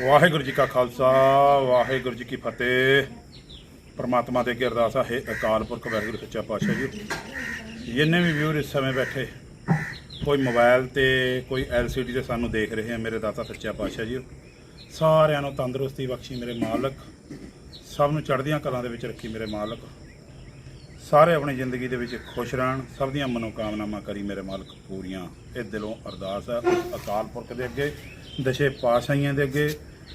ਵਾਹਿਗੁਰੂ ਜੀ ਕਾ ਖਾਲਸਾ, ਵਾਹਿਗੁਰੂ ਜੀ ਕੀ ਫਤਿਹ। ਪਰਮਾਤਮਾ ਦੇ ਅੱਗੇ ਅਰਦਾਸ ਹੈ ਅਕਾਲ ਪੁਰਖ, ਵਾਹਿਗੁਰੂ ਸੱਚਾ ਪਾਤਸ਼ਾਹ ਜੀ। ਜਿੰਨੇ ਵੀ ਵਿਊਰ ਇਸ ਸਮੇਂ ਬੈਠੇ, ਕੋਈ ਮੋਬਾਈਲ ਤੇ, ਕੋਈ LCD ਤੇ ਸਾਨੂੰ ਦੇਖ ਰਹੇ ਆ, ਮੇਰੇ ਦਾਤਾ ਸੱਚਾ ਪਾਤਸ਼ਾਹ ਜੀ। ਸਾਰਿਆਂ ਨੂੰ ਤੰਦਰੁਸਤੀ ਬਖਸ਼ੀ ਮੇਰੇ ਮਾਲਕ। ਸਭ ਨੂੰ ਚੜ੍ਹਦੀਆਂ ਕਲਾਂ ਦੇ ਵਿੱਚ ਰੱਖੀ ਮੇਰੇ ਮਾਲਕ। ਸਾਰੇ ਆਪਣੀ ਜ਼ਿੰਦਗੀ ਦੇ ਵਿੱਚ ਖੁਸ਼ ਰਹਿਣ, ਸਭ ਦੀਆਂ ਮਨੋਕਾਮਨਾਵਾਂ ਕਰੀ ਮੇਰੇ ਮਾਲਕ ਪੂਰੀਆਂ। ਇਹ ਦਿਲੋਂ ਅਰਦਾਸ ਹੈ ਅਕਾਲ ਪੁਰਖ ਦੇ ਅੱਗੇ। ਦਸ਼ੇ ਪਾਤਸ਼ਾਹੀਆਂ ਦੇ ਅੱਗੇ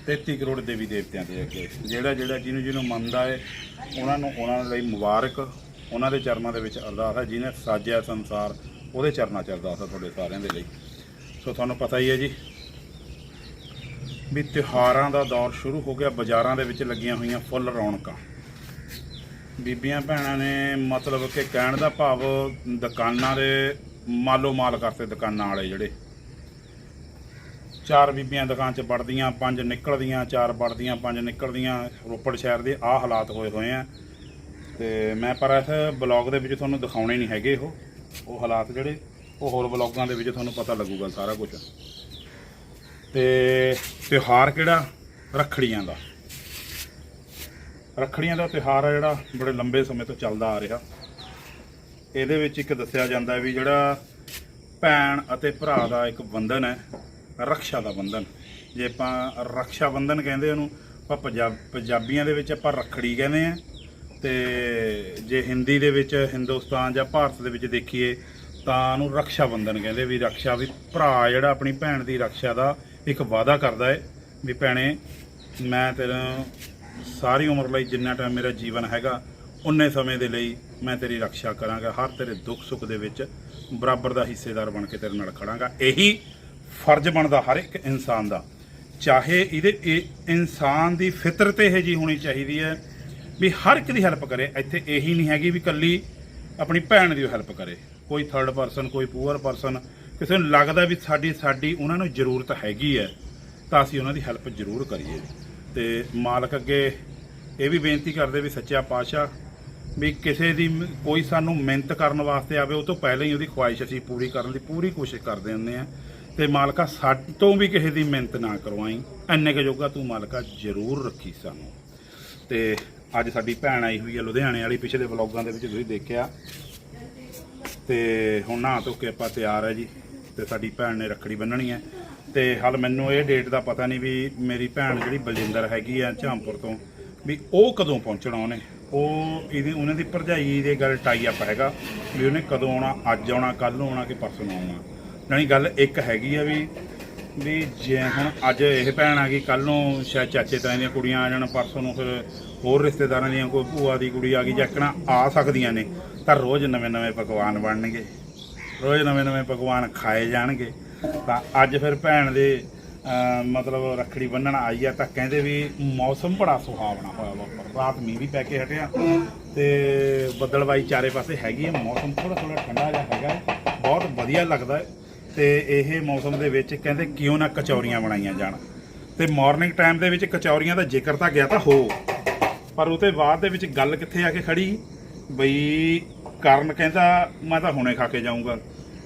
33 ਕਰੋੜ ਦੇਵੀ ਦੇਵਤਿਆਂ ਦੇ ਅੱਗੇ। ਜਿਹੜਾ ਜਿਹੜਾ ਜਿਹਨੂੰ ਜਿਹਨੂੰ ਮੰਨਦਾ ਹੈ ਉਹਨਾਂ ਨੂੰ ਉਹਨਾਂ ਲਈ ਮੁਬਾਰਕ, ਉਹਨਾਂ ਦੇ ਚਰਨਾਂ ਦੇ ਵਿੱਚ ਅਰਦਾਸ ਹੈ, ਜਿਹਨੇ ਸਾਜਿਆ ਸੰਸਾਰ, ਉਹਦੇ ਚਰਨਾਂ 'ਚ ਅਰਦਾਸ ਹੈ ਤੁਹਾਡੇ ਸਾਰਿਆਂ ਦੇ ਲਈ। ਸੋ ਤੁਹਾਨੂੰ ਪਤਾ ਹੀ ਹੈ ਜੀ ਵੀ ਤਿਉਹਾਰਾਂ ਦਾ ਦੌਰ ਸ਼ੁਰੂ ਹੋ ਗਿਆ, ਬਾਜ਼ਾਰਾਂ ਦੇ ਵਿੱਚ ਲੱਗੀਆਂ ਹੋਈਆਂ ਫੁੱਲ ਰੌਣਕਾਂ। ਬੀਬੀਆਂ ਭੈਣਾਂ ਨੇ ਮਤਲਬ ਕਿ ਕਹਿਣ ਦਾ ਭਾਵ, ਦੁਕਾਨਾਂ ਦੇ ਮਾਲੋ ਮਾਲ ਕਰਤੇ ਦੁਕਾਨਾਂ ਵਾਲੇ ਜਿਹੜੇ। ਚਾਰ ਬੀਬੀਆਂ ਦੁਕਾਨ 'ਚ ਵੜਦੀਆਂ, ਪੰਜ ਨਿਕਲਦੀਆਂ, ਚਾਰ ਵੜਦੀਆਂ, ਪੰਜ ਨਿਕਲਦੀਆਂ, ਰੋਪੜ ਸ਼ਹਿਰ ਦੇ ਆਹ ਹਾਲਾਤ ਹੋਏ ਹੋਏ ਆ। ਤੇ ਮੈਂ ਪਰ ਇਸ ਬਲੌਗ ਦੇ ਵਿੱਚ ਤੁਹਾਨੂੰ ਦਿਖਾਉਣੇ ਨਹੀਂ ਹੈਗੇ ਉਹ ਉਹ ਹਾਲਾਤ ਜਿਹੜੇ, ਉਹ ਹੋਰ ਬਲੌਗਾਂ ਦੇ ਵਿੱਚ ਤੁਹਾਨੂੰ ਪਤਾ ਲੱਗੂਗਾ ਸਾਰਾ ਕੁਝ ਤੇ ਤਿਉਹਾਰ ਕਿਹੜਾ? ਰੱਖੜੀਆਂ ਦਾ। ਰੱਖੜੀਆਂ ਦਾ ਤਿਉਹਾਰ ਆ ਜਿਹੜਾ ਬੜੇ ਲੰਬੇ ਸਮੇਂ ਤੋਂ ਚੱਲਦਾ ਆ ਰਿਹਾ। ਇਹਦੇ ਵਿੱਚ ਇੱਕ ਦੱਸਿਆ ਜਾਂਦਾ ਵੀ ਜਿਹੜਾ ਭੈਣ ਅਤੇ ਭਰਾ ਦਾ ਇੱਕ ਬੰਧਨ ਹੈ ਰਕਸ਼ਾ ਦਾ ਬੰਧਨ ਜੇ ਆਪਾਂ ਰੱਖਿਆ ਬੰਧਨ ਕਹਿੰਦੇ ਉਹਨੂੰ, ਆਪਾਂ ਪੰਜਾਬ ਪੰਜਾਬੀਆਂ ਦੇ ਵਿੱਚ ਆਪਾਂ ਰੱਖੜੀ ਕਹਿੰਦੇ ਆ। ਤੇ ਜੇ ਹਿੰਦੀ ਦੇ ਵਿੱਚ ਹਿੰਦੁਸਤਾਨ ਜਾਂ ਭਾਰਤ ਦੇ ਵਿੱਚ ਦੇਖੀਏ, ਤਾਂ ਉਹਨੂੰ ਰੱਖਿਆ ਬੰਧਨ ਕਹਿੰਦੇ ਵੀ ਰਕਸ਼ਾ, ਵੀ ਭਰਾ ਜਿਹੜਾ ਆਪਣੀ ਭੈਣ ਦੀ ਰਕਸ਼ਾ ਦਾ ਇੱਕ ਵਾਅਦਾ ਕਰਦਾ ਹੈ ਵੀ ਭੈਣੇ, ਮੈਂ ਤੈਨੂੰ ਸਾਰੀ ਉਮਰ ਲਈ ਜਿੰਨਾ ਟਾਈਮ ਮੇਰਾ ਜੀਵਨ ਹੈਗਾ ਉਨੇ ਸਮੇਂ ਦੇ ਲਈ ਮੈਂ ਤੇਰੀ ਰੱਖਿਆ ਕਰਾਂਗਾ, ਹਰ ਤੇਰੇ ਦੁੱਖ ਸੁੱਖ ਦੇ ਵਿੱਚ ਬਰਾਬਰ ਦਾ ਹਿੱਸੇਦਾਰ ਬਣ ਕੇ ਤੇਰੇ ਨਾਲ ਖੜਾਂਗਾ। ਇਹੀ ਫਰਜ਼ ਬਣਦਾ ਹਰ ਇੱਕ ਇਨਸਾਨ ਦਾ। ਚਾਹੇ ਇਹਦੇ ਇਹ ਇਨਸਾਨ ਦੀ ਫਿਤਰਤ ਇਹ ਜੀ ਹੋਣੀ ਚਾਹੀਦੀ ਹੈ ਵੀ ਹਰ ਇੱਕ ਦੀ ਹੈਲਪ ਕਰੇ। ਇੱਥੇ ਇਹੀ ਨਹੀਂ ਹੈਗੀ ਵੀ ਕੱਲੀ ਆਪਣੀ ਭੈਣ ਦੀ ਹੈਲਪ ਕਰੇ। ਕੋਈ ਥਰਡ ਪਰਸਨ ਕੋਈ ਪੂਅਰ ਪਰਸਨ ਕਿਸੇ ਨੂੰ ਲੱਗਦਾ ਵੀ ਸਾਡੀ ਸਾਡੀ ਉਹਨਾਂ ਨੂੰ ਜ਼ਰੂਰਤ ਹੈਗੀ ਹੈ, ਤਾਂ ਅਸੀਂ ਉਹਨਾਂ ਦੀ ਹੈਲਪ ਜ਼ਰੂਰ ਕਰੀਏ। ਤੇ ਮਾਲਕ ਅੱਗੇ ਇਹ ਵੀ ਬੇਨਤੀ ਕਰਦੇ ਵੀ ਸੱਚਾ ਪਾਤਸ਼ਾਹ, ਵੀ ਕਿਸੇ ਦੀ ਕੋਈ ਸਾਨੂੰ ਮਿਹਨਤ ਕਰਨ ਵਾਸਤੇ ਆਵੇ, ਉਹ ਤੋਂ ਪਹਿਲਾਂ ਹੀ ਉਹਦੀ ਖੁਆਇਸ਼ ਅਸੀਂ ਪੂਰੀ ਕਰਨ ਦੀ ਪੂਰੀ ਕੋਸ਼ਿਸ਼ ਕਰਦੇ ਹੁੰਦੇ ਆ ਤੇ ਮਾਲਕਾ ਸਾਡੇ ਤੋਂ ਵੀ ਕਿਸੇ ਦੀ ਮਿਹਨਤ ਨਾ ਕਰਵਾਈ। ਐਨੇ ਕੁ ਜੋਗਾ ਤੂੰ ਮਾਲਕਾ ਜ਼ਰੂਰ ਰੱਖੀ ਸਾਨੂੰ। ਤੇ ਅੱਜ ਸਾਡੀ ਭੈਣ ਆਈ ਹੋਈ ਹੈ ਲੁਧਿਆਣੇ ਵਾਲੀ, ਪਿਛਲੇ ਵਲੌਗਾਂ ਦੇ ਵਿੱਚ ਤੁਸੀਂ ਦੇਖਿਆ। ਤੇ ਹੁਣ ਨਹਾ ਧੋ ਕੇ ਆਪਾਂ ਤਿਆਰ ਹੈ ਜੀ, ਤੇ ਸਾਡੀ ਭੈਣ ਨੇ ਰੱਖੜੀ ਬੰਨਣੀ ਹੈ ਤੇ ਹਾਲ ਮੈਨੂੰ ਇਹ ਡੇਟ ਦਾ ਪਤਾ ਨਹੀਂ ਵੀ ਮੇਰੀ ਭੈਣ ਜਿਹੜੀ ਬਲਜਿੰਦਰ ਹੈਗੀ ਆ ਝਾਂਪੁਰ ਤੋਂ, ਵੀ ਉਹ ਕਦੋਂ ਪਹੁੰਚਣਾ ਉਹਨੇ? ਉਹ ਇਹਦੀ, ਉਹਨਾਂ ਦੀ ਭਰਜਾਈ ਦੇ ਗੱਲ ਟਾਈ ਅਪ ਹੈਗਾ, ਵੀ ਉਹਨੇ ਕਦੋਂ ਆਉਣਾ, ਅੱਜ ਆਉਣਾ ਕੱਲ ਨੂੰ ਆਉਣਾ ਕਿ ਪਰਸੋਂ ਆਉਣਾ। ਜਾਣੀ ਗੱਲ ਇੱਕ ਹੈਗੀ ਆ ਵੀ ਵੀ ਜੇ ਹੁਣ ਅੱਜ ਇਹ ਭੈਣ ਆ ਗਈ ਕੱਲ ਨੂੰ ਸ਼ਾਇਦ ਚਾਚੇ ਤਾਏ ਦੀਆਂ ਕੁੜੀਆਂ ਆ ਜਾਣ, ਪਰਸੋਂ ਨੂੰ ਫਿਰ ਹੋਰ ਰਿਸ਼ਤੇਦਾਰਾਂ ਦੀਆਂ ਕੋਈ ਭੂਆ ਦੀ ਕੁੜੀ ਆ ਗਈ ਜੱਕਣਾ ਆ ਸਕਦੀਆਂ ਨੇ, ਤਾਂ ਰੋਜ਼ ਨਵੇਂ-ਨਵੇਂ ਪਕਵਾਨ ਬਣਨਗੇ। ਰੋਜ਼ ਨਵੇਂ-ਨਵੇਂ ਪਕਵਾਨ ਖਾਏ ਜਾਣਗੇ। ਤਾਂ ਅੱਜ ਫਿਰ ਭੈਣ ਦੇ ਮਤਲਬ ਰੱਖੜੀ ਬੰਨਣ ਆਈ ਆ, ਤਾਂ ਕਹਿੰਦੇ ਵੀ ਮੌਸਮ ਬੜਾ ਸੁਹਾਵਣਾ ਹੋਇਆ ਵਾ ਰਾਤ ਮੀਂਹ ਵੀ ਪੈ ਕੇ ਹਟਿਆ, ਤੇ ਬੱਦਲਬਾਈ ਚਾਰੇ ਪਾਸੇ ਹੈਗੀ ਹੈ ਮੌਸਮ ਥੋੜਾ ਥੋੜਾ ਠੰਡਾ ਜਿਹਾ ਹੈਗਾ, ਬਹੁਤ ਵਧੀਆ ਲੱਗਦਾ। ਤੇ ਇਹ ਮੌਸਮ ਦੇ ਵਿੱਚ ਕਹਿੰਦੇ ਕਿਉਂ ਨਾ ਕਚੌਰੀਆਂ ਬਣਾਈਆਂ ਜਾਣ। ਤੇ ਮਾਰਨਿੰਗ ਟਾਈਮ ਦੇ ਵਿੱਚ ਕਚੌਰੀਆਂ ਦਾ ਜ਼ਿਕਰ ਤਾਂ ਗਿਆ ਤਾਂ ਹੋ। ਪਰ ਉਹਦੇ ਬਾਅਦ ਦੇ ਵਿੱਚ ਗੱਲ ਕਿੱਥੇ ਆ ਕੇ ਖੜੀ? ਬਈ ਕਰਨ ਕਹਿੰਦਾ, ਮੈਂ ਤਾਂ ਹੁਣੇ ਖਾ ਕੇ ਜਾਊਂਗਾ।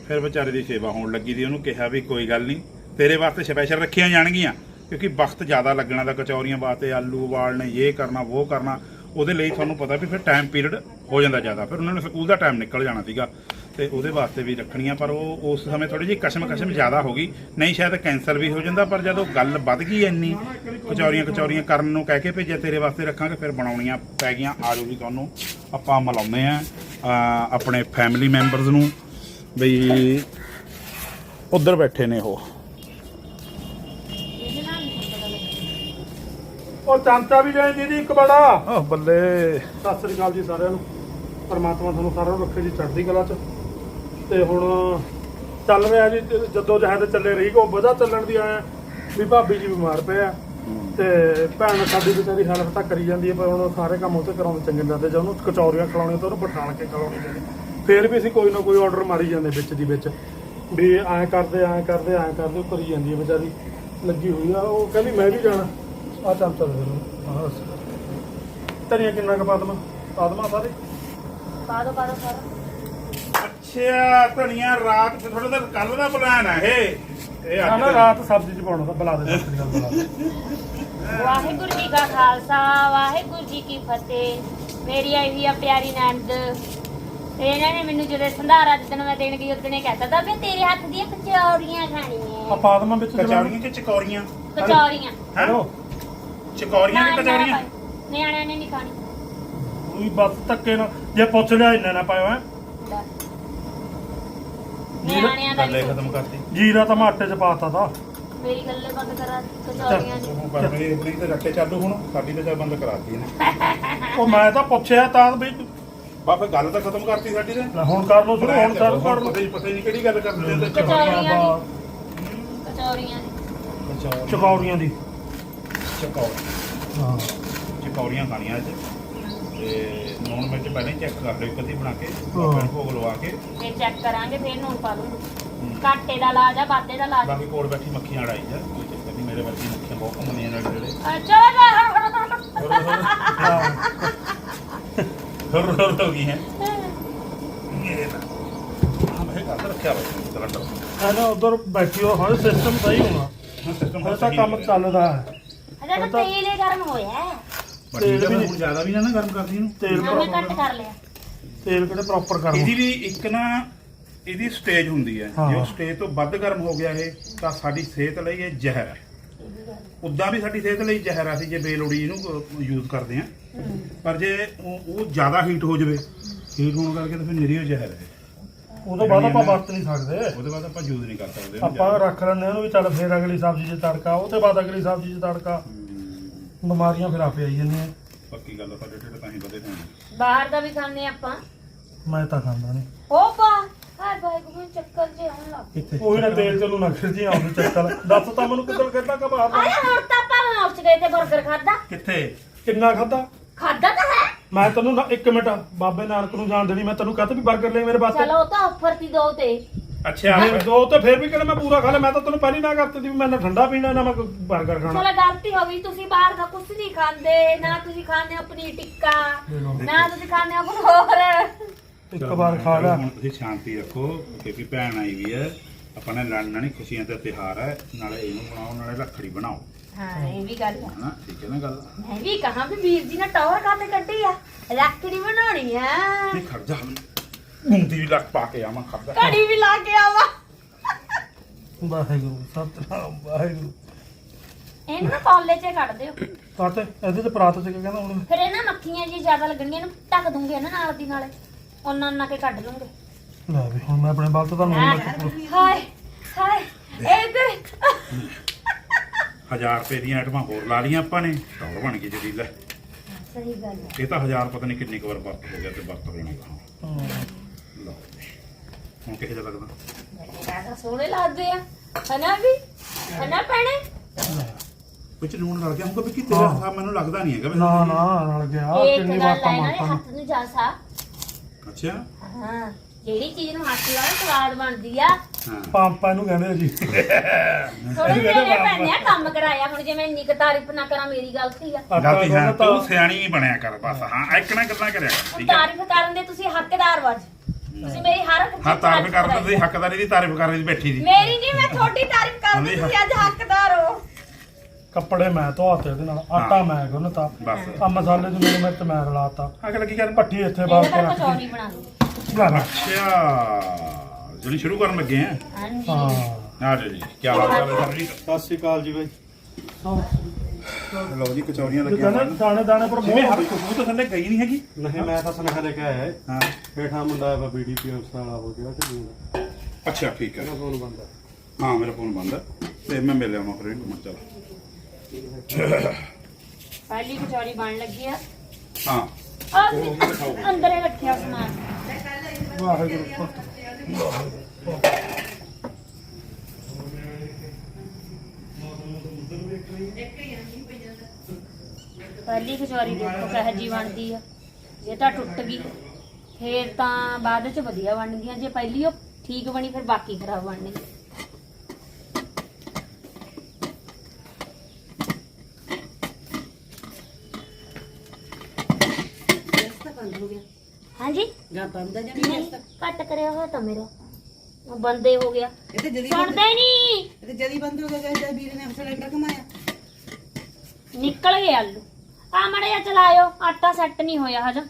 ਫਿਰ ਵਿਚਾਰੇ ਦੀ ਸੇਵਾ ਹੋਣ ਲੱਗੀ ਦੀ ਉਹਨੂੰ ਕਿਹਾ ਵੀ ਕੋਈ ਗੱਲ ਨਹੀਂ, ਤੇਰੇ ਵਾਸਤੇ ਸਪੈਸ਼ਲ ਰੱਖੀਆਂ ਜਾਣਗੀਆਂ, ਕਿਉਂਕਿ ਵਕਤ ਜ਼ਿਆਦਾ ਲੱਗਣਾ ਦਾ ਕਚੌਰੀਆਂ ਵਾਸਤੇ, ਆਲੂ ਉਬਾਲਣੇ, ਇਹ ਕਰਨਾ, ਉਹ ਕਰਨਾ, ਉਹਦੇ ਲਈ ਤੁਹਾਨੂੰ ਪਤਾ ਵੀ ਫਿਰ ਟਾਈਮ ਪੀਰੀਅਡ ਹੋ ਜਾਂਦਾ ਜ਼ਿਆਦਾ। ਫਿਰ ਉਹਨਾਂ ਨੂੰ ਸਕੂਲ ਦਾ ਟਾਈਮ ਨਿਕਲ ਜਾਣਾ ਸੀਗਾ। ਤੇ ਉਹਦੇ ਵਾਸਤੇ ਵੀ ਰੱਖਣੀਆਂ ਪਰ ਉਹ ਉਸ ਸਮੇਂ ਥੋੜੀ ਜਿਹੀ ਕਸ਼ਮ ਕਸ਼ਮ ਜ਼ਿਆਦਾ ਹੋ ਗਈ। ਨਹੀਂ ਸ਼ਾਇਦ ਕੈਂਸਲ ਵੀ ਹੋ ਜਾਂਦਾ ਪਰ ਜਦੋਂ ਗੱਲ ਵੱਧ ਗਈ ਇੰਨੀ ਕਚੌਰੀਆਂ ਕਚੌਰੀਆਂ ਕਰਨ ਨੂੰ ਕਹਿ ਕੇ ਭੇਜਿਆ ਤੇਰੇ ਵਾਸਤੇ ਰੱਖਾਂਗੇ ਫਿਰ ਬਣਾਉਣੀਆਂ ਪੈ ਗਈਆਂ। ਆ ਜਾਓ ਜੀ ਤੁਹਾਨੂੰ ਆਪਾਂ ਮਿਲਾਉਂਦੇ ਆ ਆਪਣੇ ਫੈਮਿਲੀ ਮੈਂਬਰਸ ਨੂੰ ਬਈ ਉੱਧਰ ਬੈਠੇ ਨੇ ਉਹ। ਉਹ ਚਾਂਚਾ ਵੀ ਜਾਏ ਦੀਦੀ ਇੱਕ ਬੜਾ। ਆਹ ਬੱਲੇ। ਸਤਿ ਸ੍ਰੀ ਅਕਾਲ ਜੀ ਸਾਰਿਆਂ ਨੂੰ। ਪਰਮਾਤਮਾ ਤੁਹਾਨੂੰ ਸਾਰਿਆਂ ਨੂੰ ਰੱਖੇ ਜੀ ਚੜ੍ਹਦੀ ਕਲਾ 'ਚ। ਤੇ ਹੁਣ ਚੱਲ ਰਿਹਾ ਜੀ, ਤੇ ਜਦੋਂ ਜਹਾਜ਼ ਚੱਲੇ ਰਹੀ ਕੋ ਵਜ੍ਹਾ ਚੱਲਣ ਦੀ ਆਇਆ ਵੀ ਭਾਬੀ ਜੀ ਬਿਮਾਰ ਪਏ ਆ। ਤੇ ਭੈਣ ਸਾਡੀ ਵਿਚਾਰੀ ਹੈਲਪ ਤਾਂ ਕਰੀ ਜਾਂਦੀ ਹੈ, ਪਰ ਹੁਣ ਸਾਰੇ ਕੰਮ ਉੱਥੇ ਕਰਾਉਂਦੇ ਚੰਗੇ ਲੱਗਦੇ। ਜੇ ਉਹਨੂੰ ਕਚੌਰੀਆਂ ਖਿਲਾਉਣੀਆਂ ਤਾਂ ਉਹਨੂੰ ਬਿਠਾਲ ਕੇ ਖਿਲਾਉਣੀ ਚਾਹੀਦੀ ਫੇਰ ਵੀ ਅਸੀਂ ਕੋਈ ਨਾ ਕੋਈ ਆਰਡਰ ਮਾਰੀ ਜਾਂਦੇ ਵਿੱਚ ਦੀ ਵਿੱਚ। ਵੀ ਐਂ ਕਰਦੇ ਐਂ ਕਰਦੇ ਐਂ ਕਰਦੇ, ਉਹ ਕਰੀ ਜਾਂਦੀ ਹੈ ਵਿਚਾਰੀ। ਲੱਗੀ ਹੋਈ ਆ, ਉਹ ਕਹਿੰਦੀ, ਮੈਂ ਵੀ ਜਾਣਾ। ਆ ਚਮਚਾ ਦੇ ਦੇ ਹਾਂ ਧਨੀਆ ਕਿੰਨਾ ਕੁ ਪਾ ਦੇਵਾਂ ਪਾ ਦੇਵਾਂ ਸਾਰੇ ਪਾ ਦੋ ਪਾ ਦੋ। ਸਾਰਾ ਅੱਛਾ ਧਨੀਆ ਰਾਤ ਤੇ ਥੋੜਾ ਦਿਨ ਕੱਲ ਦਾ ਪਲਾਨ ਹੈ ਇਹ। ਇਹ ਆ ਅੱਜ ਨਾ ਦਾ- ਰਾਤ ਸਬਜ਼ੀ ਚ ਪਾਉਣਾ ਤਾਂ ਬੁਲਾ ਦੇ ਸਤਿ ਸ੍ਰੀ ਅਕਾਲ ਬੁਲਾ ਦੇ। ਵਾਹਿਗੁਰੂ ਜੀ ਕਾ ਖਾਲਸਾ ਵਾਹਿਗੁਰੂ ਜੀ ਕੀ ਫਤਿਹ। ਮੇਰੀ ਆਈ ਹੋਈ ਆ ਪਿਆਰੀ ਨੰਦ ਤੇ ਇਹਨਾਂ ਨੇ ਮੈਨੂੰ ਜਦੋਂ ਸੰਧਾਰਾ ਜਿੱਦਣ ਮੈਂ ਦੇਣ ਗਈ ਉਦੋਂ ਕਹਿਤਾ ਤਾਂ ਵੀ ਤੇਰੇ ਹੱਥ ਦੀਆਂ ਕਚੌਰੀਆਂ ਆ ਖਾਣੀਆਂ ਪਾ ਦੇਵਾਂ ਵਿੱਚ ਕਚੌਰੀਆਂ ਕਿ ਚਕੌਰੀਆਂ ਕਚੌਰੀਆਂ ਹੈਲੋ। ਚਕੌਰੀਆਂ ਨਾ, ਕਿ ਨਾ ਕਚੌਰੀਆਂ ਨਿਆਣਿਆਂ ਨੇ ਨਹੀਂ ਖਾਣੀ। ਕੋਈ ਬਸ ਧੱਕੇ ਨਾਲ ਜੇ ਪੁੱਛ ਲਿਆ ਇੰਨਾ ਨਾ ਪਾਇਓ ਹੈ। ਲੈ। ਨਿਆਣਿਆਂ ਦਾ ਗੱਲੇ ਨਹੀਂ। ਖਤਮ ਕਰਤੀ। ਜੀਰਾ ਤਾਂ ਮੈਂ ਆਟੇ ਚ ਪਾਤਾ ਤਾ ਮੇਰੀ ਗੱਲੇ ਬੰਦ ਕਰਾ ਕਚੌਰੀਆਂ ਦੀ ਉਹ ਕਰਨੀ ਆਪਣੀ ਤੇ ਰੱਟੇ ਚਾਲੂ ਹੁਣ ਸਾਡੀ ਤੇ ਚੱਲ ਬੰਦ ਕਰਾਤੀ ਇਹਨੇ। ਉਹ ਮੈਂ ਤਾਂ ਪੁੱਛਿਆ ਤਾਂ ਵੀ ਬਾ ਫਿਰ ਗੱਲ ਤਾਂ ਖਤਮ ਕਰਤੀ ਸਾਡੀ ਤੇ। ਲੈ ਹੁਣ ਕਰ ਲਓ ਸ਼ੁਰੂ ਹੁਣ ਕਰ ਲਓ। ਪਤਾ ਹੀ ਪਤਾ ਹੀ ਨਹੀਂ ਕਿਹੜੀ ਗੱਲ ਕਰਦੇ ਤੇ ਕਚੌਰੀਆਂ ਕਚੌਰੀਆਂ ਦੀ ਚਕੌਰੀਆਂ ਦੀ। ਚਕੌਰ ਹਾਂ। ਚਕੌਰੀਆਂ ਖਾਣੀਆਂ ਅੱਜ। ਤੇ ਨੂਣ ਮਿਰਚ ਪਹਿਲਾਂ ਹੀ ਚੈੱਕ ਕਰ ਲਿਓ ਇੱਕ ਅੱਧੀ ਬਣਾ ਕੇ। ਫਿਰ ਭੋਗ ਲਵਾ ਕੇ। ਫਿਰ ਚੈੱਕ ਕਰਾਂਗੇ ਫਿਰ ਨੂਨ ਪਾ ਲੂੰਗੀ ਘਾਟੇ ਦਾ ਲਾਜ ਆ ਵਾਧੇ ਦਾ ਲਾਜ ਬਾਕੀ ਕੋਲ ਬੈਠੀ ਮੱਖੀਆਂ ਅੜਾਈ ਜਾ ਕੋਈ ਚੱਕਰ ਨਹੀਂ ਮੇਰੇ ਵਰਗੀ ਮੱਖੀਆਂ ਬਹੁਤ ਘੁੰਮਦੀਆਂ ਨੇ ਜਿਹੜੇ। ਅੱਛਾ ਹੁਰ ਹੁਰ ਹੋ ਗਈ ਹੈ ਇਹ ਨਾ ਹਾਂ ਮੈਂ ਗੱਲ ਰੱਖਿਆ ਵਾ ਸਿਲੰਡਰ। ਇਹਨਾਂ ਉਧਰ ਬੈਠੀ ਹੋ ਹੋਏ ਸਿਸਟਮ ਸਹੀ ਹੋਣਾ। ਸਿਸਟਮ ਇਹ ਤਾਂ ਕੰਮ ਚੱਲਦਾ। ਹੈ ਅਜਾ ਤਾਂ ਤੇਲ ਹੀ ਗਰਮ ਹੋਇਆ। ਹੈ। ਤੇਲ ਵੀ ਹੁਣ ਜ਼ਿਆਦਾ ਵੀ ਨਾ ਨਾ ਗਰਮ ਕਰਦੀ ਇਹਨੂੰ। ਤੇਲ ਹਾਂ ਮੈਂ ਘੱਟ ਕਰ ਲਿਆ। ਤੇਲ ਕਿਹੜੇ ਪ੍ਰੋਪਰ ਕਰਨਾ ਇਹਦੀ ਵੀ ਇੱਕ ਨਾ ਇਹਦੀ ਸਟੇਜ ਹੁੰਦੀ ਹੈ ਹਾਂ। ਜੇ ਉਹ ਸਟੇਜ ਤੋਂ ਵੱਧ ਗਰਮ ਹੋ ਗਿਆ ਇਹ ਤਾਂ ਸਾਡੀ ਸਿਹਤ ਲਈ ਇਹ ਜ਼ਹਿਰ ਹੈ ਉਦਾਂ ਵੀ ਸਾਡੀ ਸਿਹਤ ਲਈ ਜ਼ਹਿਰ ਆ ਸੀ ਜੇ ਬੇਲੋੜੀ ਇਹਨੂੰ ਯੂਜ਼ ਕਰਦੇ ਆ। ਪਰ ਜੇ ਉਹ ਉਹ ਜ਼ਿਆਦਾ ਹੀਟ ਹੋ ਜਾਵੇ ਹੀਟ ਹੋਣ ਕਰਕੇ ਤਾਂ ਫਿਰ ਨਿਰੀਓ ਜ਼ਹਿਰ ਹੈ ਉਹ ਤੋਂ ਬਾਅਦ ਆਪਾਂ ਵਰਤ ਨਹੀਂ ਸਕਦੇ। ਉਹਦੇ ਬਾਅਦ ਆਪਾਂ ਯੂਜ਼ ਨਹੀਂ ਕਰ ਸਕਦੇ ਉਹਨੂੰ ਆਪਾਂ ਰੱਖ ਲੈਂਦੇ ਉਹਨੂੰ ਵੀ ਚੱਲ ਫੇਰ ਅਗਲੀ ਸਬਜ਼ੀ 'ਚ ਤੜਕਾ ਉਹ ਤੇ ਬਾਅਦ ਅਗਲੀ ਸਬਜ਼ੀ 'ਚ ਤੜਕਾ। ਬਿਮਾਰੀਆਂ ਫਿਰ ਆਪੇ ਆਈ ਜਾਂਦੀਆਂ। ਪੱਕੀ ਗੱਲ ਆ ਸਾਡੇ ਢਿੱਡ ਤਾਂ ਹੀ ਵਧੇ ਹੋਣੇ ਬਾਹਰ ਦਾ ਵੀ ਖਾਂਦੇ ਆਪਾਂ। ਮੈਂ ਤਾਂ ਖਾਂਦਾ ਨਹੀਂ। ਉਹ ਬਾ ਹਾਏ ਭਾਈ ਕੋਈ ਚੱਕਰ ਜੇ ਆਉਣ ਲੱਗ ਇੱਥੇ ਉਹੀ ਨਾ ਤੇਲ ਚ ਨੂੰ ਨਖਰ ਜੀ ਆਉਂਦੀ ਚੱਕਰ। ਦੱਸ ਤਾਂ ਮੈਨੂੰ ਕਿੱਦਣ ਕਹਿੰਦਾ ਕਿ ਬਾਹਰ ਆਇਆ ਹੁਣ ਤਾਂ ਆਪਾਂ ਹਾਊਸ ਗਏ ਤੇ 버ਗਰ ਖਾਦਾ ਕਿੱਥੇ? ਕਿੰਨਾ ਖਾਦਾ ਖਾਦਾ ਤਾਂ ਹੈ। ਮੈਂ ਤੈਨੂੰ ਨਾ- ਇੱਕ ਮਿੰਟ ਬਾਬੇ ਨਾਨਕ ਨੂੰ ਜਾਣ ਦੇਣੀ ਮੈਂ ਤੈਨੂੰ ਕਹਤਾ ਵੀ 버ਗਰ ਲੈ ਮੇਰੇ ਵਾਸਤੇ। ਚਲੋ ਉਹ ਤਾਂ ਆਫਰ ਤੀ ਦੋ ਤੇ। ਅੱਛਾ ਫਿਰ ਦੋ ਤੇ ਫੇਰ ਵੀ ਕਹਿੰਦਾ ਮੈਂ ਪੂਰਾ ਖਾ ਲਿਆ ਮੈਂ ਤਾਂ ਤੈਨੂੰ ਪਹਿਲੀ ਨਾ ਕਰਤੀ ਸੀ ਵੀ ਮੈਂ ਨਾ ਠੰਡਾ ਪੀਣਾ ਨਾ ਮੈਂ 버ਗਰ ਖਾਣਾ। ਚਲੋ ਗਲਤੀ ਹੋ ਗਈ ਤੁਸੀਂ ਬਾਹਰ ਦਾ ਕੁਝ ਨਹੀਂ ਖਾਂਦੇ ਨਾ ਤੁਸੀਂ ਖਾਂਦੇ ਹੋ ਪਨੀਰ ਟਿੱਕਾ ਨਾ ਤੁਸੀਂ ਖਾਂਦੇ ਹੋ ਕੁਝ ਹੋਰ। ਇੱਕ ਵਾਰ ਖਾ ਲਿਆ ਹੁਣ ਤੁਸੀਂ ਸ਼ਾਂਤੀ ਰੱਖੋ ਕਿਉਂਕਿ ਭੈਣ ਆਈ ਵੀ ਹੈ ਆਪਾਂ ਨੇ ਲੜਨਾ ਨਹੀਂ ਖੁਸ਼ੀਆਂ ਦਾ ਤਿਹਾਰ ਹੈ ਨਾਲੇ ਇਹਨੂੰ ਬਣਾਓ ਨਾਲੇ ਰੱਖੜੀ ਬਣਾਓ। ਹਾਂ ਇਹ ਵੀ ਗੱਲ ਹੈ। ਹਨਾ ਠੀਕ ਹੈ ਨਾ ਗੱਲ? ਮੈਂ ਵੀ ਕਹਾਂ ਵੀ ਵੀਰ ਜੀ ਨੇ ਟੌਰ ਕਾਤੇ ਕੱਢੀ ਆ ਰੱਖੜੀ ਬਣਾਉਣੀ ਆ। ਨਹੀਂ ਖੜ ਜਾ। ਹੁੰਦੀ ਵੀ ਲੱਕ ਪਾ ਕੇ ਆਵਾਂ ਖੜਦਾ ਘੜੀ ਵੀ ਲਾ ਕੇ ਆਵਾ। ਵਾਹਿਗੁਰੂ ਸਤਨਾਮ ਵਾਹਿਗੁਰੂ। ਇਹਨੂੰ ਨਾ 'ਚ ਕੱਢ ਦਿਓ। ਕਾਤੇ ਇਹਦੇ ਤੇ ਪ੍ਰਾਤ ਚ ਕੀ ਕਹਿੰਦਾ ਹੁਣ ਫਿਰ ਇਹ ਨਾ ਮੱਖੀਆਂ ਜੀ ਜ਼ਿਆਦਾ ਲੱਗਣਗੀਆਂ ਇਹਨੂੰ ਢੱਕ ਦੂੰਗੇ ਨਾ ਨਾਲ ਦੀ ਨਾਲੇ। ਉਹਨਾਂ ਉਹਨਾਂ ਕੇ ਕੱਢ ਲੂੰਗੇ। ਲੈ ਵੀ ਹੁਣ ਮੈਂ ਆਪਣੇ ਬਲ ਤੋਂ ਤੁਹਾਨੂੰ ਮੈਂ ਹਾਏ ਹਾਏ ਇਧਰ 1000 ਰੁਪਏ ਦੀਆਂ ਆਈਟਮਾਂ ਹੋਰ ਲਾ ਲਈਆਂ ਆਪਾਂ ਨੇ ਟੌਰ ਬਣ ਗਈ ਜਿਹੜੀ ਲੈ। ਸਹੀ ਗੱਲ ਹੈ ਇਹ ਤਾਂ 1000 ਪਤਾ ਨਹੀਂ ਕਿੰਨੀ ਕੁ ਵਾਰ ਵਰਤ ਹੋ ਗਿਆ ਤੇ ਵਰਤ ਹੋਣਾ ਕਹਾਂ ਲਓ ਹੁਣ ਕਿਹੋ ਜਿਹਾ ਲੱਗਦਾ ਜ਼ਿਆਦਾ ਸੋਹਣੇ ਲੱਗਦੇ ਆ। ਹਨਾ ਵੀ? ਹਨਾ ਪੈਣੇ ਵਿੱਚ ਲੂਣ ਲੱਗ ਗਿਆ। ਹੋਊਗਾ ਵੀ ਕਿ ਤੇਰਾ ਹਾਂ। ਹਿਸਾਬ ਮੈਨੂੰ ਲੱਗਦਾ ਨਹੀਂ ਹੈਗਾ। ਵੀ ਨਾ ਨਾ ਰਲ ਗਿਆ। ਇੱਕ ਕਿੰਨੀ ਗੱਲ ਵਾਰ ਹੈ ਦੇ ਮਾਰਤਾ ਹੱਥ ਨੂੰ ਜਾ ਸਾ। ਅੱਛਾ। ਹਾਂ ਜਿਹੜੀ ਚੀਜ਼ ਨੂੰ ਹੱਥ ਲਾਓ ਸਵਾਦ ਬਣਦੀ ਆ। ਹਾਂ। ਪੰਪਾ ਇਹਨੂੰ ਕਹਿੰਦੇ ਜੀ ਥੋੜੇ ਮੇਰੇ ਪੈਣੇ ਆ ਕੰਮ ਕਰਾਇਆ। ਹੁਣ ਜੇ ਮੈਂ ਇੰਨੀ ਕੁ ਤਾਰੀਫ ਨਾ ਕਰਾਂ ਮੇਰੀ ਗਲਤੀ ਆ। ਗਲਤੀ ਹੈ। ਤਾ ਤੂੰ ਸਿਆਣੀ ਬਣਿਆ ਕਰ ਬਸ। ਹਾਂ ਇੱਕ ਨਾ ਗੱਲਾਂ ਕਰਿਆ ਕਰ। ਹੁਣ ਠੀਕ ਹੈ ਤਾਰੀਫ ਕਰਨ ਦੇ ਤੁਸੀਂ ਹੱਕਦਾਰ ਵੱਜ ਤੁਸੀਂ ਮੇਰੀ ਹਰ ਇੱਕ ਹਾਂ ਤਾਰੀਫ ਕਰਦੇ ਕਰਾਈ। ਤੁਸੀਂ ਹੱਕਦਾਰੀ ਦੀ ਤਾਰੀਫ ਕਰ ਰਹੀ ਸੀ ਬੈਠੀ ਸੀ ਮੇਰੀ ਨਹੀਂ ਮੈਂ ਤੁਹਾਡੀ ਤਾਰੀਫ ਕਰਦੀ ਤੁਸੀਂ ਅੱਜ ਹੱਕਦਾਰ ਹੋ। ਕੱਪੜੇ ਮੈਂ ਧੋਤੇ ਇਹਦੇ ਨਾਲ ਆਟਾ। ਮੈਂ ਗੁੰਨਤਾ। ਬਸ। ਆ ਮਸਾਲੇ ਚ ਮੇਰੇ ਮਿਰਚ ਮੈਂ ਰਲਾਤਾ। ਅਗਰ ਲੱਗੀ ਕਰਨ ਪੱਠੀ ਇੱਥੇ ਬਾਹਰ ਕੇ ਪਰ ਰੱਖ ਕਚੌਰੀ ਬਣਾ ਲਓ ਲੈ ਲੈ। ਅੱਛਾ ਜਿਹੜੀ ਸ਼ੁਰੂ ਕਰਨ ਲੱਗੇ ਆ। ਹਾਂਜੀ। ਹਾਂ। ਆ ਜੀ ਕੀ ਹਾਲ ਚਾਲ ਹੈ ਸਰ ਜੀ ਸਤਿ ਸ਼੍ਰੀ ਅਕਾਲ ਜੀ। ਬਾਈ ਲਓ ਜੀ ਕਚੌਰੀਆਂ ਜੇ ਕਹਿੰਦੇ ਦਾਣੇ ਦਾਣੇ ਪਰ ਜਿਵੇਂ ਮੋਹ ਹਰ ਕੋਈ ਤਾਂ ਥੱਲੇ ਗਈ ਨਹੀਂ ਹੈਗੀ। ਨਹੀਂ ਮੈਂ ਤਾਂ ਸੁਨੇਹਾ ਲੈ ਕੇ ਆਇਆ ਹੈ। ਹਾਂ। ਬੈਠਾ ਮੁੰਡਾ ਹੈ ਬੀਡੀਪੀ ਉਸ ਵਾਲਾ ਹੋ ਗਿਆ ਤੇ ਦੂਰ ਅੱਛਾ ਠੀਕ ਹੈ। ਫੋਨ ਬੰਦ ਹੈ। ਹਾਂ ਮੇਰਾ ਫੋਨ ਬੰਦ ਹੈ। ਤੇ ਮੈਂ ਮਿਲ ਆਵਾਂ ਫਿਰ ਇਹਨੂੰ ਚਲ। ਪਹਿਲੀ ਕਚੌਰੀ ਬਣ ਲੱਗੀ ਆ। ਹਾਂ। ਆ ਅੰਦਰੇ ਰੱਖਿਆ ਸਮਾਨ। ਵਾਹਿਗੁਰੂ। ਪਹਿਲੀ ਕਚੌਰੀ ਦੇਖੋ ਕਿਹੋ ਜੀ ਬਣਦੀ ਆ। ਜੇ ਤਾਂ ਟੁੱਟ ਗਈ ਫੇਰ ਤਾਂ ਬਾਅਦ ਚ ਵਧੀਆ ਬਣਨਗੀਆਂ ਜੇ ਪਹਿਲੀ ਉਹ ਠੀਕ ਬਣੀ ਫਿਰ ਬਾਕੀ ਖਰਾਬ ਬਣਨਗੇ ਗੈਸ ਤਾਂ ਬੰਦ ਹੋ ਗਿਆ। ਹਾਂਜੀ? ਬੰਦਾ ਕੱਟ ਕਰਿਆ ਹੋਇਆ ਤਾਂ ਮੇਰਾ। ਉਹ ਬੰਦੇ ਹੋ ਗਿਆ। ਇਹ ਤੇ ਜਦੀ ਬੰਦ ਸੁਣਦਾ ਨਹੀਂ। ਇਹ ਤੇ ਜਦੀ ਬੰਦ ਹੋ ਗਿਆ ਜਦ ਵੀਰ ਨੇ ਸਿਲੰਡਰ ਕਮਾਇਆ ਨਿਕਲ ਗਏ ਆਲੂ। ਆ ਮੜਿਆ ਚਲਾਇਓ ਆਟਾ ਸੈੱਟ ਨਹੀਂ ਹੋਇਆ ਹਜੇ।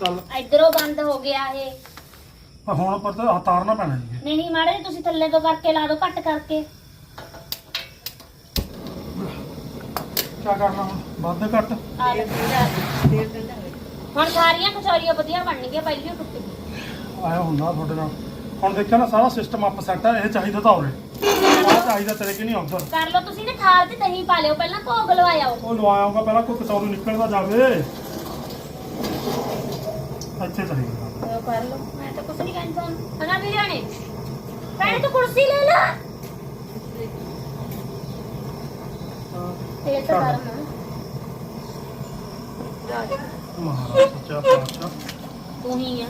ਚੱਲ। ਇਧਰੋਂ ਬੰਦ ਹੋ ਗਿਆ ਇਹ। ਆ ਹੁਣ ਪਤਾ ਤਾਰਨਾ ਪੈਣਾ ਜੀ। ਨਹੀਂ ਨਹੀਂ ਮਾੜੇ ਤੁਸੀਂ ਥੱਲੇ ਤੋਂ ਕਰਕੇ ਲਾ ਦਿਓ ਕੱਟ ਕਰਕੇ। ਕੀ ਕਰਨਾ ਹੁਣ? ਵੱਧ ਘੱਟ। ਆ ਹੋਇਆ ਹੁਣ ਸਾਰੀਆਂ ਕਚੌਰੀਆਂ ਵਧੀਆ ਬਣਨਗੀਆਂ ਪਹਿਲੀਓ ਟੁੱਟ ਆਇਆ ਹੁੰਦਾ ਤੁਹਾਡੇ ਨਾਲ। ਹੁਣ ਦੇਖਿਆ ਨਾ ਸਾਰਾ ਸਿਸਟਮ ਅਪ ਸੈੱਟ ਹੈ ਇਹ ਚਾਹੀਦਾ ਤਾਂ ਆਹ ਚਾਹੀਦਾ ਤੇਰੇ ਕਿ ਨਹੀਂ ਉਧਰ ਕਰ ਲਓ ਤੁਸੀਂ ਨੇ ਥਾਲ 'ਚ ਦਹੀਂ ਪਾ ਲਿਓ ਪਹਿਲਾਂ ਭੋਗ ਲਵਾਇਆ ਉਹ ਉਹ ਲਵਾਇਆਗਾ ਪਹਿਲਾਂ ਕੋਈ ਕਚੌਰੀ ਨਿਕਲਦਾ ਜਾਵੇ। ਅੱਛੇ ਚਾਹੀਦਾ। ਉਹ ਕਰ ਲਓ ਮੈਂ ਤਾਂ ਕੁਝ ਨਹੀਂ ਕਹਿੰਦੀ। ਤੁਹਾਨੂੰ ਹਨਾ ਵੀ ਜਾਣੇ ਭੈਣੇ ਤੂੰ ਕੁਰਸੀ ਲੈ ਲੈ। ਇਹ ਤਾਂ ਗਰਮ ਆ ਮਹਾਰਾਜ ਸੱਚਾ ਪਾਤਸ਼ਾਹ। ਤੂੰ ਹੀ ਆ।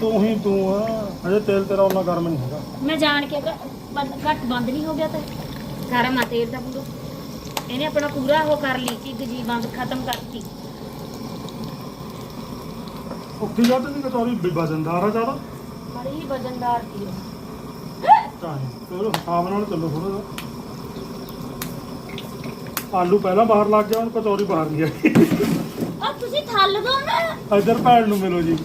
ਤੂੰ ਹੀ ਤੂੰ ਆ। ਅਜੇ ਤੇਲ ਤੇਰਾ ਉਹਨਾਂ ਗਰਮ ਨਹੀਂ ਹੈਗਾ। ਮੈਂ ਜਾਣ ਕੇ ਘ- ਬੰਦ ਘੱਟ ਬੰਦ ਨਹੀਂ ਹੋ ਗਿਆ ਤਾਂ। ਗਰਮ ਆ ਤੇਲ ਦਾ ਪੂਰਾ। ਇਹਨੇ ਆਪਣਾ ਪੂਰਾ ਉਹ ਕਰ ਲਈ ਚੀਜ਼ ਜੀ ਬੰਦ ਖਤਮ ਕਰਤੀ। ਉੱਠੀ ਜਾ ਤੇ ਕਚੌਰੀ ਵੀ ਵਜਨਦਾਰ ਆ ਜ਼ਿਆਦਾ। ਬੜੀ ਹੀ ਵਜਨਦਾਰ ਸੀ ਉਹ। ਤਾਂ ਹੀ। ਚਲੋ ਹਿਸਾਬ ਨਾਲ ਚੱਲੋ ਥੋੜਾ ਜਿਹਾ। ਆਲੂ ਪਹਿਲਾਂ ਬਾਹਰ ਲੱਗ ਗਿਆ ਹੁਣ ਕਚੌਰੀ ਬਾਹਰ ਨਹੀਂ ਆਈ ਆ ਤੁਸੀਂ ਥੱਲ ਦੋ ਨਾ। ਇੱਧਰ ਭੈਣ ਨੂੰ ਮਿਲੋ ਜੀ।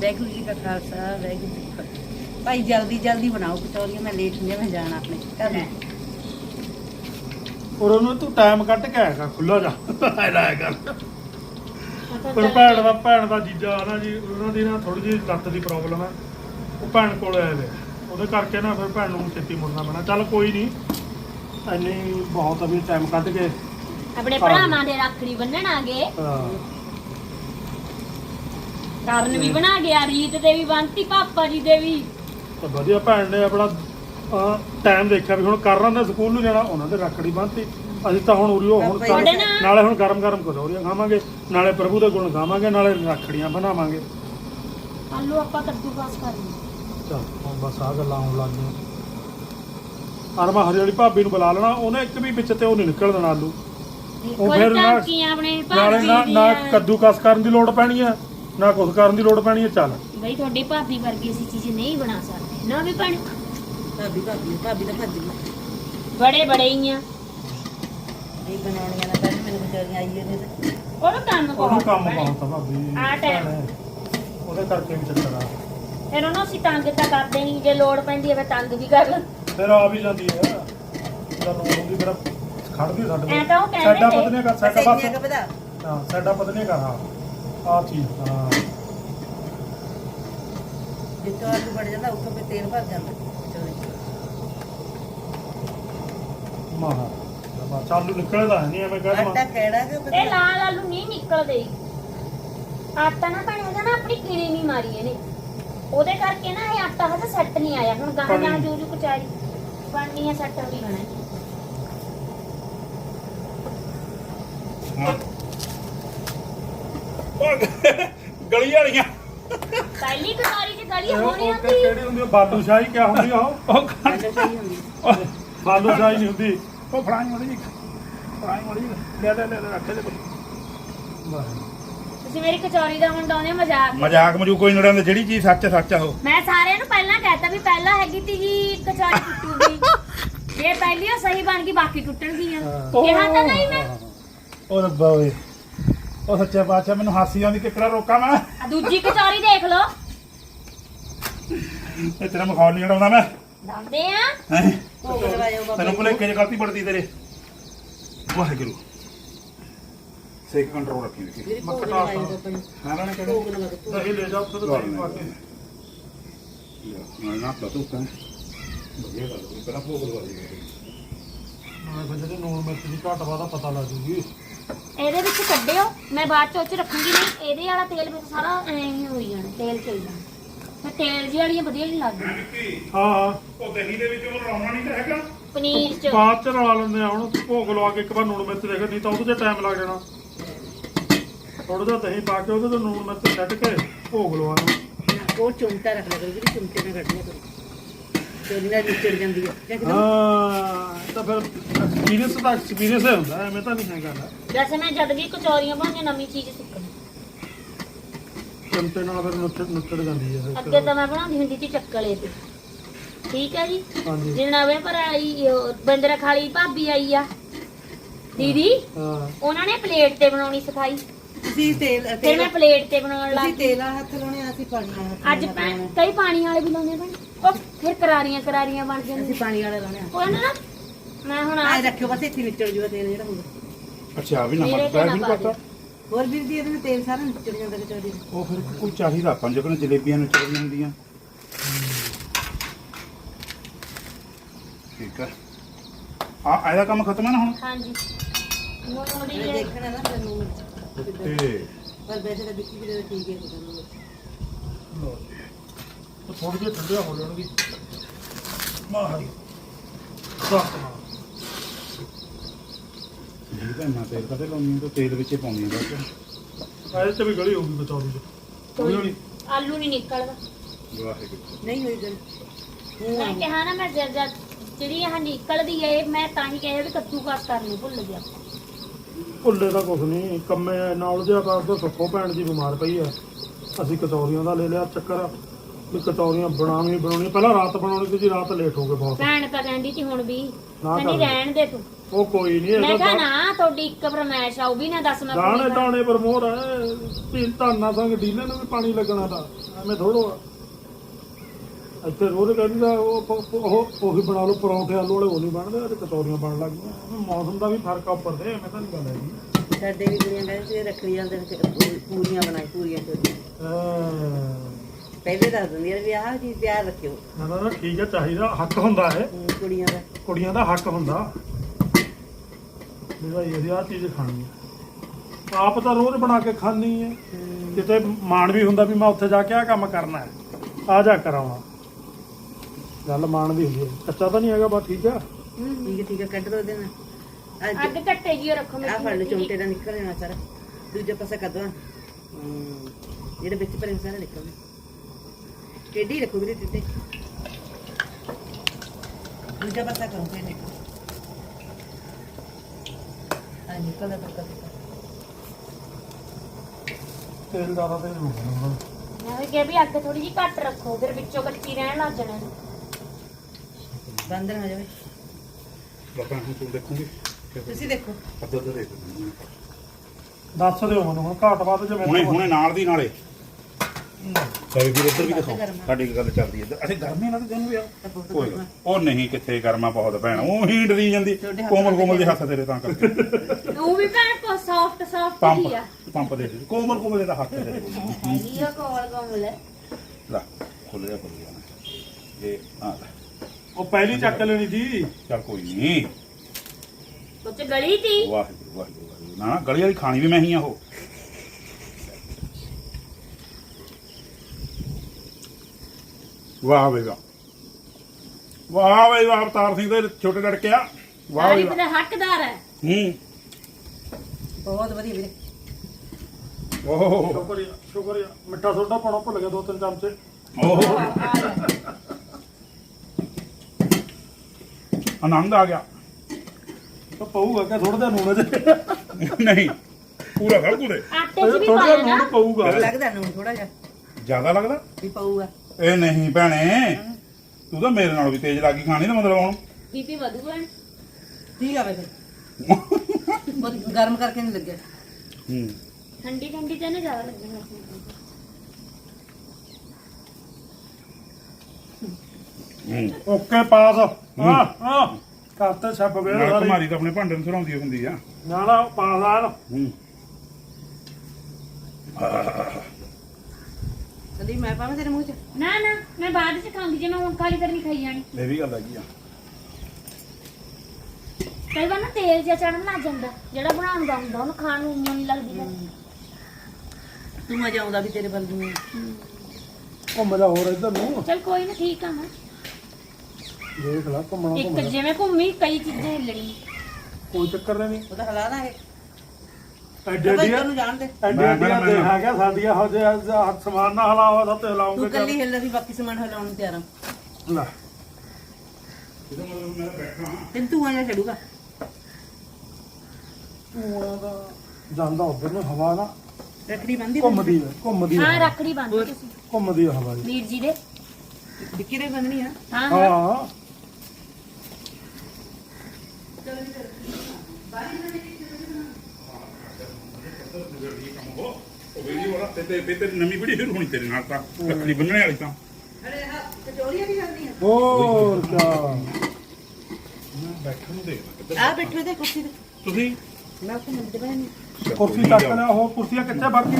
ਵਾਹਿਗੁਰੂ ਜੀ ਕਾ ਖਾਲਸਾ ਵਾਹਿਗੁਰੂ ਜੀ ਕੀ ਫਤਿਹ। ਭਾਈ ਜਲਦੀ ਜਲਦੀ ਬਣਾਓ ਕਚੌਰੀਆਂ ਮੈਂ ਲੇਟ ਹੁੰਦੇ ਮੈਂ ਜਾਣਾ ਆਪਣੇ ਘਰ। ਨੂੰ ਔਰ ਉਹਨੂੰ ਤੂੰ ਟਾਈਮ ਕੱਢ ਕੇ ਆਇਆ ਕਰ ਖੁੱਲਾ ਜਾ। ਆਇਆ ਕਰ। ਪਰ ਭੈਣ ਦਾ ਭੈਣ ਦਾ ਜੀਜਾ ਆ ਨਾ ਜੀ ਉਹਨਾਂ ਦੀ ਨਾ ਥੋੜੀ ਜਿਹੀ ਲੱਤ ਦੀ ਪ੍ਰੋਬਲਮ ਹੈ ਉਹ ਭੈਣ ਕੋਲ ਆਏ ਵੇ। ਉਹਦੇ ਕਰਕੇ ਨਾ ਫਿਰ ਭੈਣ ਨੂੰ ਛੇਤੀ ਮੁੜਨਾ ਪੈਣਾ। ਚੱਲ ਕੋਈ ਨਹੀਂ ਐਨੀ ਬਹੁਤ ਅਭੀ ਟਾਈਮ ਕੱਢ ਕੇ। ਆਪਣੇ ਭਰਾਵਾਂ ਦੇ ਰੱਖੜੀ ਬੰਨਣ ਆ ਗਏ। ਹਾਂ, ਕਰਨ ਵੀ ਬਣਾ ਗਿਆ ਰੀਤ ਦੇ ਵੀ ਬੰਤੀ ਪਾਪਾ ਜੀ ਦੇ ਵੀ। ਤੇ ਵਧੀਆ ਭੈਣ ਨੇ ਆਪਣਾ ਟਾਈਮ ਦੇਖਿਆ ਵੀ ਹੁਣ ਕਰ ਰਾਂ ਦਾ ਸਕੂਲ ਨੂੰ ਜਾਣਾ ਉਹਨਾਂ ਦੇ ਰੱਖੜੀ ਬੰਨਤੀ। ਅਸੀਂ ਤਾਂ ਹੁਣ ਉਰੀਓ ਹੁਣ ਨਾਲ- ਹੁਣ ਗਰਮ ਗਰਮ ਕਚੌਰੀਆਂ ਖਾਵਾਂਗੇ ਨਾਲੇ ਪ੍ਰਭੂ ਦੇ ਗੁਣ ਗਾਵਾਂਗੇ ਨਾਲੇ ਰੱਖੜੀਆਂ ਬਣਾਵਾਂਗੇ। ਆਲੂ ਆਪਾਂ ਕੱਦੂ ਪਾਸ ਕਰ ਲਈ ਚਲ ਹੁਣ ਬਸ ਆ ਗੱਲਾਂ ਆਉਣ ਲੱਗ ਗਈਆਂ। ਅਰਮਾ ਹਰੀ ਵਾਲੀ ਭਾਬੀ ਨੂੰ ਬੁਲਾ ਲੈਣਾ ਉਹਨੇ ਇੱਕ ਵੀ ਵਿੱਚ ਤੇ ਉਹ ਨਹੀਂ ਨਿਕਲ ਦੇਣਾ ਆਲੂ। ਉਹ ਫਿਰ ਨਾ- ਨਾਲੇ ਨਾ ਨਾ ਕੱਦੂ ਕਸ ਕਰਨ ਦੀ ਲੋੜ ਪੈਣੀ ਆ। ਨਾ ਕੁਝ ਕਰਨ ਦੀ ਲੋੜ ਪੈਣੀ ਆ ਚੱਲ। ਬਈ ਤੁਹਾਡੀ ਭਾਬੀ ਵਰਗੀ ਅਸੀਂ ਚੀਜ਼ ਨਹੀਂ ਬਣਾ ਸਕਦੇ। ਨਾ ਵੀ ਭੈਣ। ਭਾਬੀ ਭਾਬੀ ਭਾਬੀ ਦਾ ਭੱਜ ਗਈ। ਬੜੇ ਬੜੇ ਹੀ ਆ। ਇਹ ਬਣਾਉਣੀਆਂ ਨਾ ਪਹਿਲਾਂ ਮੈਨੂੰ ਕਚੌਰੀਆਂ ਆਈ ਜਾਂਦੇ ਤੇ ਉਹਨੂੰ ਕੰਮ ਉਹਨੂੰ ਬਹੁਤ ਕੰਮ ਭੈਣੇ। ਬਹੁਤ ਆ ਭਾਬੀ। ਆਹ ਟਾਈਮ। ਭੈਣੇ, ਉਹਦੇ ਕਰਕੇ ਵੀ ਚੱਕਰ ਆ। ਫਿਰ ਉਹਨੂੰ ਅਸੀਂ ਤੰਗ ਤਾਂ ਕਰਦੇ ਨਹੀਂ ਜੇ ਲੋੜ ਪੈਂਦੀ ਹੈ ਫਿਰ ਤੰਗ ਵੀ ਕਰ ਲਓ ਫਿਰ ਆ ਵੀ ਜਾਂਦੀ ਹੈ ਜਦੋਂ ਲੋੜ ਹੁੰਦੀ ਫਿਰ ਖੜਦੀ ਸਾਡੇ ਐਂ ਤਾਂ ਉਹ ਕਹਿੰਦੇ ਸਾਡਾ ਤੇ। ਪਤਨੀ ਕਰ ਸਾਡਾ ਬਸ। ਵਧਾ। ਹਾਂ ਸਾਡਾ ਪਤਨੀ ਕਰ ਹਾਂ। ਆ ਚੀਜ਼ ਹਾਂ। ਜਿੱਥੋਂ ਆਲੂ ਬਣ ਜਾਂਦਾ ਉੱਥੋਂ ਫਿਰ ਤੇਲ ਭਰ ਜਾਂਦਾ। ਮਾਹਾ ਬਸ ਚਾਲੂ ਨਿਕਲਦਾ ਨਹੀਂ ਐਵੇਂ ਕਹਿ ਆਟਾ ਕਿਹੜਾ ਕਿ ਇਹ ਲਾਲ ਆਲੂ ਨਹੀਂ ਨਿਕਲਦੇ। ਆਟਾ ਨਾ ਭੈਣੇ ਉਹਦਾ ਨਾ ਆਪਣੀ ਕੀੜੀ ਨਹੀਂ ਮਾਰੀ ਇਹਨੇ। ਉਹਦੇ ਕਰਕੇ ਨਾ ਇਹ ਆਟਾ ਹਜੇ ਸੈੱਟ ਨਹੀਂ ਆਇਆ। ਹੁਣ ਗਾਂ ਬਣੀ ਗਾਂ ਨਹੀਂ। ਜੂ ਜੂ ਕਚਾਰੀ ਬਣਨੀ ਹੈ ਸੈੱਟ ਵੀ ਹੋਣਾ ਹੈ। ਗਲੀ ਵਾਲੀਆਂ। ਪਹਿਲੀ ਕਚਾਰੀ ਚ ਗਲੀ ਉਹ ਹੋਣੀ ਉਹ ਹੁੰਦੀ ਕਿਹੜੀ ਹੁੰਦੀ ਆ? ਬਾਲੂ ਸ਼ਾਹੀ ਕਿਆ ਹੁੰਦੀ ਆ ਉਹ? ਉਹ ਆਲੂ ਸਹੀ ਹੁੰਦੀ ਬਾਲੂ ਸ਼ਾਹੀ ਨਹੀਂ ਹੁੰਦੀ। ਉਹ ਫੜਾਈ ਮੜੀ ਜੀ ਫੜਾਈ ਮੜੀ ਜੀ ਲੈ ਲੈ ਲੈ ਲੈ, ਰੱਖ ਦੇ ਤੁਸੀਂ ਮੇਰੀ ਕਚੌਰੀ ਦਾ ਹੁਣ ਡਾਉਨੇ ਮਜ਼ਾਕ? ਮਜ਼ਾਕ ਮਜੂ ਕੋਈ ਨੜਾਂ ਜਿਹੜੀ ਚੀਜ਼ ਸੱਚ ਹੈ, ਸੱਚ ਆ ਉਹ। ਮੈਂ ਸਾਰਿਆਂ ਨੂੰ ਪਹਿਲਾਂ ਕਹਿਤਾ ਵੀ ਪਹਿਲਾਂ ਹੈਗੀ ਤੀ ਜੀ ਕਚੌਰੀ ਟੁੱਟੂਗੀ। ਜੇ ਪਹਿਲੀ ਉਹ ਸਹੀ ਬਣ ਗਈ ਬਾਕੀ ਟੁੱਟਣਗੀਆਂ। ਕਿਹਾ ਤਾਂ ਨਹੀਂ ਮੈਂ। ਉਹ ਰੱਬਾ ਓਏ। ਉਹ ਸੱਚੇ ਪਾਤਸ਼ਾਹ ਮੈਨੂੰ ਹਾਸੀ ਆਉਂਦੀ ਕਿਕੜਾ ਰੋਕਾਂ ਮੈਂ? ਆ ਦੂਜੀ ਕਚੌਰੀ ਦੇਖ ਲਓ। ਇਹ ਤੇਰਾ ਮਖੌਲ ਨਹੀਂ ਉਡਾਉਂਦਾ ਮੈਂ। ਦੱਸਦੇ ਆ। ਹੈਂ? ਤੈਨੂੰ ਭੁਲੇਖੇ ਚ ਗਲਤੀ ਪੜਦੀ ਤੇਰੇ। ਵਾਹਿਗੁਰੂ। ਸੇਕ ਕੰਟਰੋਲ ਰੱਖੀ ਬਾਬਾ ਜੀ। ਹਾਂ ਰਾਣੇ ਕਿਹੜਾ ਦਹੀਂ ਲੈ ਜਾ ਉੱਥੇ ਤਾਂ ਦਹੀਂ ਪਾ ਕੇ ਨਾ ਨਾ ਤਾਂ ਤੂੰ ਵਧੀਆ ਗੱਲ ਹੋਈ ਪਹਿਲਾਂ ਭੋਗ ਲਵਾ ਦੇ ਨਾਲੇ ਫਿਰ ਜਿਹੜੇ ਨੂਣ ਮਿਰਚ ਦੀ ਘੱਟ ਵਾਦਾ ਪਤਾ ਲੱਗ ਜੂਗੀ। ਇਹਦੇ ਵਿੱਚ ਕੱਢਿਓ ਮੈਂ ਬਾਅਦ ਚ ਉਹ ਚ ਰੱਖੂੰਗੀ ਨਹੀਂ। ਇਹਦੇ ਵਾਲਾ ਤੇਲ ਵਿੱਚ ਸਾਰਾ ਐਂ ਹੀ ਹੋਈ ਜਾਣਾ ਤੇਲ ਚਈ ਜਾਣਾ। ਮੈਂ ਤੇਲ ਜੀ ਵਾਲੀਆਂ ਵਧੀਆ ਨਹੀਂ ਲੱਗਦੀਆਂ ਹਾਂ। ਹਾਂ ਉਹ ਦਹੀਂ ਦੇ ਵਿੱਚ ਉਹ ਰਲਾਉਣਾ ਨਹੀਂ ਤਾਂ ਹੈਗਾ? ਪਨੀਰ ਚ। ਬਾਅਦ ਚ ਰਲਾ ਲੈਂਦੇ ਆ ਹੁਣ ਭੋਗ ਲਵਾ ਕੇ ਇੱਕ ਵਾਰ ਨੂਣ ਮਿਰਚ ਦੇਖ ਨਹੀਂ ਤਾਂ ਉਹਦੇ 'ਚ ਟਾਈਮ ਲੱਗ ਜਾਣਾ। ਥੋੜਾ ਜਿਹਾ ਦਹੀਂ ਪਾ ਕੇ ਉਹਦੇ ਤੇ ਨੂਣ ਮਿਰਚ ਛੱਡ ਕੇ ਭੋਗ ਲਵਾ ਲਓ ਉਹ ਚੁੰਮਟਾ ਰੱਖ ਲਿਆ ਕਰੋ ਜਿਹੜੀ ਚੁੰਮਟੇ ਨਾਲ ਕੱਢ ਲਿਆ ਕਰੋ। ਚੋਰੀ ਨਾਲ ਨਿਚੜ ਜਾਂਦੀ ਹੈ ਦੇਖਦੇ ਹੋ? ਹਾਂ ਤਾਂ ਫਿਰ ਐਕਸਪੀਰੀਅੰਸ ਤਾਂ ਐਕਸਪੀਰੀਅੰਸ ਹੀ ਹੁੰਦਾ ਐਵੇਂ ਤਾਂ ਨਹੀਂ ਹੈਗਾ। ਨਾ ਵੈਸੇ ਮੈਂ ਜਦ ਵੀ ਕਚੌਰੀਆਂ ਬਣਾਉਂਦੀ ਨਵੀਂ ਚੀਜ਼ ਸਿੱਖਣੀ। ਚਮਚੇ ਨਾਲ ਫਿਰ ਨੁੱਚੜ ਨੁੱਚੜ ਜਾਂਦੀ ਹੈ ਅੱਗੇ ਤਾਂ ਮੈਂ ਬਣਾਉਂਦੀ ਹੁੰਦੀ ਸੀ ਚੱਕਲੇ ਤੇ। ਠੀਕ ਹੈ ਜੀ? ਹਾਂਜੀ। ਜਿੰਨਾ ਨਵੇਂ ਪਰ ਆਈ ਬੰਦਰਾ ਖਾਲੀ ਭਾਬੀ ਆਈ ਆ। ਦੀਦੀ ਹਾਂ। ਉਹਨਾਂ ਨੇ ਪਲੇਟ ਤੇ ਬਣਾਉਣੀ ਸਿਖਾਈ। ਤੁਸੀਂ ਤੇਲ ਫਿਰ ਤੇਲ ਮੈਂ ਪਲੇਟ ਤੇ ਬਣਾਉਣ ਤੁਸੀਂ ਲੱਗ ਤੇਲ ਵਾਲਾ ਹੱਥ ਲਾਉਣੇ ਆ, ਅਸੀਂ ਪਾਣੀ ਵਾਲਾ ਹੱਥ ਅੱਜ ਲਾਉਣੇ। ਭੈਣ- ਕਈ ਪਾਣੀ ਵਾਲੇ ਵੀ ਲਾਉਂਦੇ ਭੈਣ। ਉਹ ਫਿਰ ਕਰਾਰੀਆਂ ਕਰਾਰੀਆਂ ਬਣ ਅਸੀਂ ਜਾਂਦੀਆਂ ਪਾਣੀ ਵਾਲਾ ਲਾਉਣੇ ਆ। ਉਹ ਨਾ ਮੈਂ ਹੁਣ ਆਏ ਆ ਰੱਖਿਓ ਬਸ ਇੱਥੇ ਨਿਚੜ ਜੂਗਾ ਤੇਲ ਜਿਹੜਾ ਹੁੰਦਾ। ਅੱਛਾ ਆ ਵੀ ਨਾ ਮੇਰੇ ਤੇ ਮੱਕਦਾ ਨਾ ਵੀ ਪਾ ਪਤਾ ਹੋਰ ਵੀਰ ਜੀ ਇਹਦੇ ਨਾਲ ਤੇਲ ਸਾਰਾ ਨਿਚੜ ਜਾਂਦਾ ਕਚੌਰੀ ਦਾ ਉਹ ਫਿਰ ਕੋਈ ਚਾਹੀਦਾ ਆਪਾਂ ਨੂੰ ਜਦੋਂ ਜਲੇਬੀਆਂ ਨੂੰ ਚੜੀਆਂ ਹੁੰਦੀਆਂ। ਠੀਕ ਹੈ ਆ ਇਹਦਾ ਕੰਮ ਖਤਮ ਹੈ ਨਾ ਹੁਣ? ਹਾਂਜੀ। ਦੀ ਇਹ ਇਹ- ਦੇਖਣਾ ਨਾ ਫਿਰ ਨੂੰ ਮਿਰਚ ਤੇ ਪਰ ਵੈਸੇ ਤਾਂ ਵਿੱਕੀ ਵੀ ਠੀਕ ਹੈ ਫਿਰ ਨੂੰ ਥੋੜੀ ਜਿਹੀ ਠੰਡੀਆਂ ਹੋ ਜਾਣਗੀ। ਮਾਹੀ ਸਾਖ ਨਾ ਜੀ ਤਾਂ ਨਾ ਤੇਲ ਕਦੇ ਲਾਉਣੀ ਤਾਂ ਤੇਲ ਵਿੱਚ ਹੀ ਪਾਉਣੀ ਹੈ ਬਸ। ਇਹਦੇ ਤੇ ਵੀ ਗਲੀ ਹੋਊਗੀ ਚ ਹੌਲੀ ਹੌਲੀ ਆਲੂ ਨਹੀਂ ਨਿਕਲਦਾ। ਵਾਹਿਗੁਰੂ। ਨਹੀਂ ਹੋਈ ਗੱਲ। ਮੈਂ ਕਿਹਾ ਨਾ ਮੈਂ ਜਦ ਜਦ ਜਿਹੜੀ ਇਹ ਨਿਕਲਦੀ ਹੈ ਇਹ ਮੈਂ ਤਾਂ ਹੀ ਕਿਹਾ ਵੀ ਕੱਦੂ ਕਾਸ ਕਰਨੀ ਭੁੱਲ ਗਿਆ। ਭੁੱਲੇ ਦਾ ਕੁਛ ਨਹੀਂ ਕੰਮੇ ਨਾਲ ਤਾਂ ਉਹਦਾ ਸੁੱਖੋ ਭੈਣ ਜੀ ਬਿਮਾਰ ਪਈ ਆ। ਅਸੀਂ ਕਚੌਰੀਆਂ ਦਾ ਲੈ ਲਿਆ ਚੱਕਰ ਵੀ ਕਚੌਰੀਆਂ ਬਣਾਉਣੀ ਬਣਾਉਣੀ ਪਹਿਲਾਂ ਰਾਤ ਬਣਾਉਣੀ ਸੀ ਜੀ ਰਾਤ ਲੇਟ ਹੋ ਗਏ ਬਹੁਤ। ਭੈਣ ਤਾਂ ਕਹਿੰਦੀ ਸੀ ਹੁਣ ਵੀ। ਨਾ ਕਹਿੰਦੀ ਕਰ। ਰਹਿਣ ਦੇ ਤੂੰ। ਉਹ ਕੋਈ ਨਹੀਂ ਮੈਂ ਕਿਹਾ ਨਾ ਤੁਹਾਡੀ ਇੱਕ ਫਰਮਾਇਸ਼ ਆ ਉਹ ਵੀ ਨਾ ਦੱਸ ਮੈਂ ਦਾਣੇ ਪੂਰੀ। ਦਾਣੇ ਪਰ ਮੋਹਰ ਹੈ ਤਿੰਨ ਧਾਨਾ ਸੰਗ ਡੀਲੇ ਨੂੰ ਵੀ ਪਾਣੀ ਲੱਗਣਾ ਤਾਂ ਐਵੇਂ ਥੋੜੋ ਇੱਥੇ ਰੋਜ਼ ਕਹਿੰਦੀ ਦਾ ਉਹ ਪ- ਉਹ ਉਹੀ ਬਣਾ ਲਓ ਪਰੌਂਠੇ ਆਲੂ ਵਾਲੇ ਉਹ ਨਹੀਂ ਬਣਦੇ ਤੇ ਕਚੌਰੀਆਂ ਬਣ ਲੱਗ ਗਈਆਂ ਮੌਸਮ ਦਾ ਵੀ ਫ਼ਰਕ ਆ ਉੱਪਰ ਤੇ ਐਵੇਂ ਤਾਂ ਨਹੀਂ ਗੱਲ ਹੈਗੀ। ਸਾਡੇ ਵੀ ਕੁੜੀਆਂ ਕਹਿੰਦੇ ਸੀ ਰੱਖੜੀ ਜਾਂਦੇ ਪੂਰੀਆਂ ਬਣਾਈ ਪੂਰੀਆਂ ਚੋਰੀਆਂ। ਅਹ ਪਹਿਲੇ ਦੱਸ ਦਿੰਦੀਆਂ ਵੀ ਆਹ ਚੀਜ਼ ਤਿਆਰ ਰੱਖਿਓ। ਨਾ ਨਾ ਨਾ, ਠੀਕ ਹੈ ਚਾਹੀਦਾ ਹੱਕ ਹੁੰਦਾ ਹੈ ਕੁੜੀਆਂ ਦਾ। ਕੁੜੀਆਂ ਦਾ ਹੱਕ ਹੁੰਦਾ। ਵੀ ਭਾਈ ਅਸੀਂ ਆਹ ਚੀਜ਼ ਖਾਣੀ ਹੈ ਆਪ ਤਾਂ ਰੋਜ਼ ਬਣਾ ਕੇ ਖਾਣੀ ਹੈ। ਕਿਤੇ ਮਾਣ ਵੀ ਹੁੰਦਾ ਵੀ ਮੈਂ ਉੱਥੇ ਜਾ ਕੇ ਆਹ ਕੰਮ ਕਰਨਾ ਹੈ। ਆ ਜਾ ਕਰਾਉਣਾ ਗੱਲ ਮਾਣ ਦੀ ਹੁੰਦੀ ਹੈ ਕੱਚਾ ਤਾਂ ਨਹੀਂ ਹੈਗਾ ਬਸ ਠੀਕ ਹੈ ਠੀਕ ਹੈ ਠੀਕ ਹੈ ਕੱਢ ਦੋ ਇਹਦੇ ਨਾਲ। ਅੱਜ ਅੱਗ ਘੱਟੇ ਜੀ ਰੱਖੋ ਆਹ ਫੜ ਲਓ ਚੁੰਮਟੇ ਦਾ ਨਿਕਲ ਜਾਣਾ ਸਾਰਾ। ਦੂਜਾ ਪਾਸਾ ਕੱਢ ਦੋ ਜਿਹੜੇ ਵਿੱਚ ਭਰੇ ਸਾਰਾ ਨਿਕਲਣਾ ਟੇਢੀ ਰੱਖੋ ਵੀਰੇ ਟੇਢੇ ਦੂਜਾ ਪਾਸਾ ਕਰੋ ਫਿਰ ਨਿਕਲ ਆ ਨਿਕਲਦਾ ਪੱਕਾ ਤੇਲ ਜ਼ਿਆਦਾ ਤੇ ਨਹੀਂ ਹੋਣਾ ਮੈਂ ਵੀ ਕਿਹਾ ਵੀ ਅੱਗ ਥੋੜੀ ਜਿਹੀ ਘੱਟ ਰੱਖੋ ਫਿਰ ਵਿੱਚੋਂ ਕੱਚੀ ਰਹਿਣ ਲੱਗ ਜਾਣਾ। ਬੰਦ ਨਾ ਹੋ ਜਾਵੇ। ਬਾਬਾ ਹੁਣ ਤੂੰ ਦੇਖੂਗੀ। ਤੁਸੀਂ ਦੇਖੋ। ਅੱਧਾ ਅੱਧਾ ਦੇਖ ਦੱਸ ਦਿਓ ਮੈਨੂੰ ਹੁਣ ਘਾਟ ਵੱਧ ਜਿਵੇਂ ਹੁਣੇ ਹੁਣੇ ਨਾਲ ਦੀ ਨਾਲੇ। ਸਾਰੇ ਵੀਰ ਇੱਧਰ ਵੀ ਦੇਖੋ ਸਾਡੀ ਗੱਲ ਚੱਲਦੀ ਹੈ ਇੱਧਰ। ਅਸੀਂ ਗਰਮੀ ਨਾਲ ਤੈਨੂੰ ਵੀ ਆ। ਕੋਈ ਗੱਲ। ਉਹ ਨਹੀਂ ਕਿੱਥੇ ਗਰਮਾ ਬਹੁਤ ਭੈਣ। ਉਹ ਹੀ ਡਰੀ ਜਾਂਦੀ। ਕੋਮਲ ਕੋਮਲ ਦੇ ਹੱਥ ਤੇਰੇ ਤਾਂ ਕਰਕੇ। ਉਹ ਵੀ ਭੈਣ ਕੋ ਸੌਫਟ ਸੌਫਟ ਪੰਪ ਹੀ ਆ। ਪੰਪ ਦੇ ਦੇ। ਕੋਮਲ ਕੋਮਲ ਦੇ ਹੱਥ ਤੇਰੇ ਹੈਗੀ ਆ ਕੋਲ ਕੋਲ ਲੈ ਖੁੱਲ ਜਾ ਖੁੱਲ ਜਾ। ਇਹ ਆ ਲੈ। ਉਹ ਪਹਿਲੀ ਚੱਕ ਲੈਣੀ ਜੀ ਚੱਲ ਕੋਈ ਨਹੀਂ। ਉੱਚ ਗਲੀ ਤੀ ਵਾਹਿਗੁਰੂ ਵਾਹਿਗੁਰੂ ਵਾਹਿਗੁਰੂ। ਨਾ ਨਾ, ਗਲੀ ਵਾਲੀ ਖਾਣੀ ਵੀ ਮੈਂ ਹੀ ਆ ਉਹ। ਵਾਹ ਬਈ ਵਾਹ। ਵਾਹ ਬਈ ਵਾਹ ਅਵਤਾਰ ਸਿੰਘ ਦੇ ਛੋਟੇ ਲੜਕਿਆ ਵਾਹ ਬਈ ਤਾਰੀਫ ਵਾਹ। ਦਾ ਹੱਕਦਾਰ ਹੈ। ਹੂੰ। ਬਹੁਤ ਵਧੀਆ ਵੀਰੇ। ਓਹ। ਸ਼ੁਕਰੀਆ ਸ਼ੁਕਰੀਆ। ਮਿੱਠਾ ਸੋਡਾ ਪਾਉਣਾ ਭੁੱਲ ਗਿਆ ਦੋ ਤਿੰਨ ਚਮਚੇ ਓਹ। ਆਨੰਦ ਆ ਗਿਆ। ਤਾਂ ਪਊਗਾ ਕਿ ਥੋੜਾ ਜਿਹਾ ਨੂਣ ਜੇ। ਨਹੀਂ ਪੂਰਾ ਸਭ ਕੁਦੇ ਆਟੇ 'ਚ ਵੀ ਥੋੜਾ ਜਿਹਾ ਪਾਇਆ ਨਾ। ਨੂਣ ਪਊਗਾ। ਲੱਗਦਾ ਨੂੰ ਥੋੜਾ ਜਿਹਾ। ਜ਼ਿਆਦਾ ਲੱਗਦਾ? ਵੀ ਪਊਗਾ। ਇਹ ਨਹੀਂ ਭੈਣੇ। ਤੂੰ ਤਾਂ ਮੇਰੇ ਨਾਲ ਵੀ ਤੇਜ਼ ਲੱਗੀ ਖਾਣੀ ਨਾ ਮਤਲਬ ਹੁਣ। ਬੀਪੀ ਵਧੂ ਹੈ ਠੀਕ ਆ ਵੈਸੇ ਬਹੁਤ ਗਰਮ ਕਰਕੇ ਨਹੀਂ ਲੱਗਿਆ। ਹੂੰ। ਠੰਡੀ ਠੰਡੀ ਤੇ ਨਾ ਜ਼ਿਆਦਾ ਲੱਗਣਾ। ਹੂੰ। Okay pass. ਹਾਂ। ਹਾਂ ਕਰਤੇ ਸਭ ਵੇਰ ਨਾਲ ਸਾਰੀ। ਕੁਮਾਰੀ ਤਾਂ ਆਪਣੇ ਭਾਂਡੇ ਨੂੰ ਸਰਾਉਂਦੀ ਹੁੰਦੀ ਆ। ਨਾ ਨਾ ਪਾਸ ਆ। ਹੂੰ। ਸੰਦੀਪ ਮੈਂ ਪਾਵਾਂ ਤੇਰੇ ਮੂੰਹ 'ਚ? ਨਾ ਨਾ ਮੈਂ ਬਾਅਦ ਚ ਖਾਂਗੀ ਜੇ ਮੈਂ ਹੁਣ ਕਾਲੀ ਕਰਨੀ ਖਾਈ ਜਾਣੀ। ਇਹ ਵੀ ਗੱਲ ਹੈਗੀ ਆ। ਕਈ ਵਾਰ ਨਾ ਤੇਲ ਜਿਹਾ ਚੜਨ ਲੱਗ ਜਾਂਦਾ ਜਿਹੜਾ ਬਣਾਉਣ ਦਾ ਹੁੰਦਾ ਉਹਨੂੰ ਖਾਣ ਨੂੰ ਨਹੀਂ ਲੱਗਦੀ ਹੈ ਤੂੰ ਮਜ਼ਾ ਆਉਂਦਾ ਵੀ ਤੇਰੇ ਵੱਲ ਨੂੰ ਘੁੰਮ ਜਾ ਹੋਰ ਇੱਧਰ ਨੂੰ। ਚਲ ਕੋਈ ਨਾ ਠੀਕ ਆ ਮੈਂ। ਦੇਖ ਲੈ ਘੁੰਮਣਾ ਇੱਕ ਘੁੰਮਣਾ। ਜਿਵੇਂ ਘੁੰਮੀ ਕਈ ਚੀਜ਼ਾਂ ਹਿੱਲਣੀ ਕੋਈ ਚੱਕਰ ਨਹੀਂ ਉਹ ਤਾਂ ਹਲਾ ਦਾਂਗੇ। ਐਡੇ ਬਾਬਾ ਐਡੀਆਂ ਤੈਨੂੰ ਜਾਣ ਦੇ। ਐਡੇ ਮੈਂ- ਦੇਖ ਗਿਆ ਸਾਡੀਆਂ ਹੋ ਜੇ ਹੱਥ ਸਮਾਨ ਨਾ ਹਲਾਵਾ ਤਾਂ ਤੇ ਤੂੰ ਹਲਾਉਂਗੇ ਕੱਲੀ ਹਿੱਲ ਅਸੀਂ ਬਾਕੀ ਸਮਾਨ ਹਲਾਉਣ ਨੂੰ ਤਿਆਰ ਆ। ਲੈ। ਇਹਦਾ ਮਤਲਬ ਮੈਂ ਬੈਠਾ ਹਾਂ। ਤੈਨੂੰ ਤੂੰ ਆ ਜਾ ਛੱਡੂਗਾ। ਧੂਆਂ ਦਾ ਜਾਂਦਾ ਉਧਰ ਨੂੰ ਹਵਾ ਨਾ। ਰੱਖੜੀ ਬੰਦੀ ਘੁੰਮਦੀ ਹੈ ਘੁੰਮਦੀ ਹਾਂ ਹੈ ਰੱਖੜੀ ਬੰਨ ਦਿਓ ਤੁਸੀਂ। ਘੁੰਮਦੀ ਹੈ ਹਵਾ ਜੀ। ਵੀਰ ਜੀ ਦੇ। ਵਿੱਕੀ ਦੇ ਬੰਦਣੀ ਆ ਹਾਂ। ਹਾਂ ਹਾਂ ਉਹ ਤੇ ਤੇ ਤੇ ਤੇਰੀ ਨਵੀਂ ਵੀਡੀਓ ਸ਼ੁਰੂ ਹੋਣੀ ਤੇਰੇ ਨਾਲ ਤਾਂ ਰੱਖੜੀ ਬੰਨਣੇ ਵਾਲੀ ਤਾਂ। ਅਰੇ ਹਾਂ ਕਚੋਰੀਆਂ ਵੀ ਕਰਦੀਆਂ ਹੋਰ ਕਿਆ ਬੈਠਣ ਨੂੰ ਕਿੱਧਰ ਆ ਬੈਠੇ। ਤੇ ਕੁਰਸੀ ਤੇ। ਤੁਸੀਂ? ਮੈਂ ਉੱਥੇ ਮੰਜੇ ਬਣੀ ਕੁਰਸੀ ਚੱਕ ਲੈ ਉਹ ਕੁਰਸੀਆਂ ਕਿੱਥੇ ਬਾਕੀ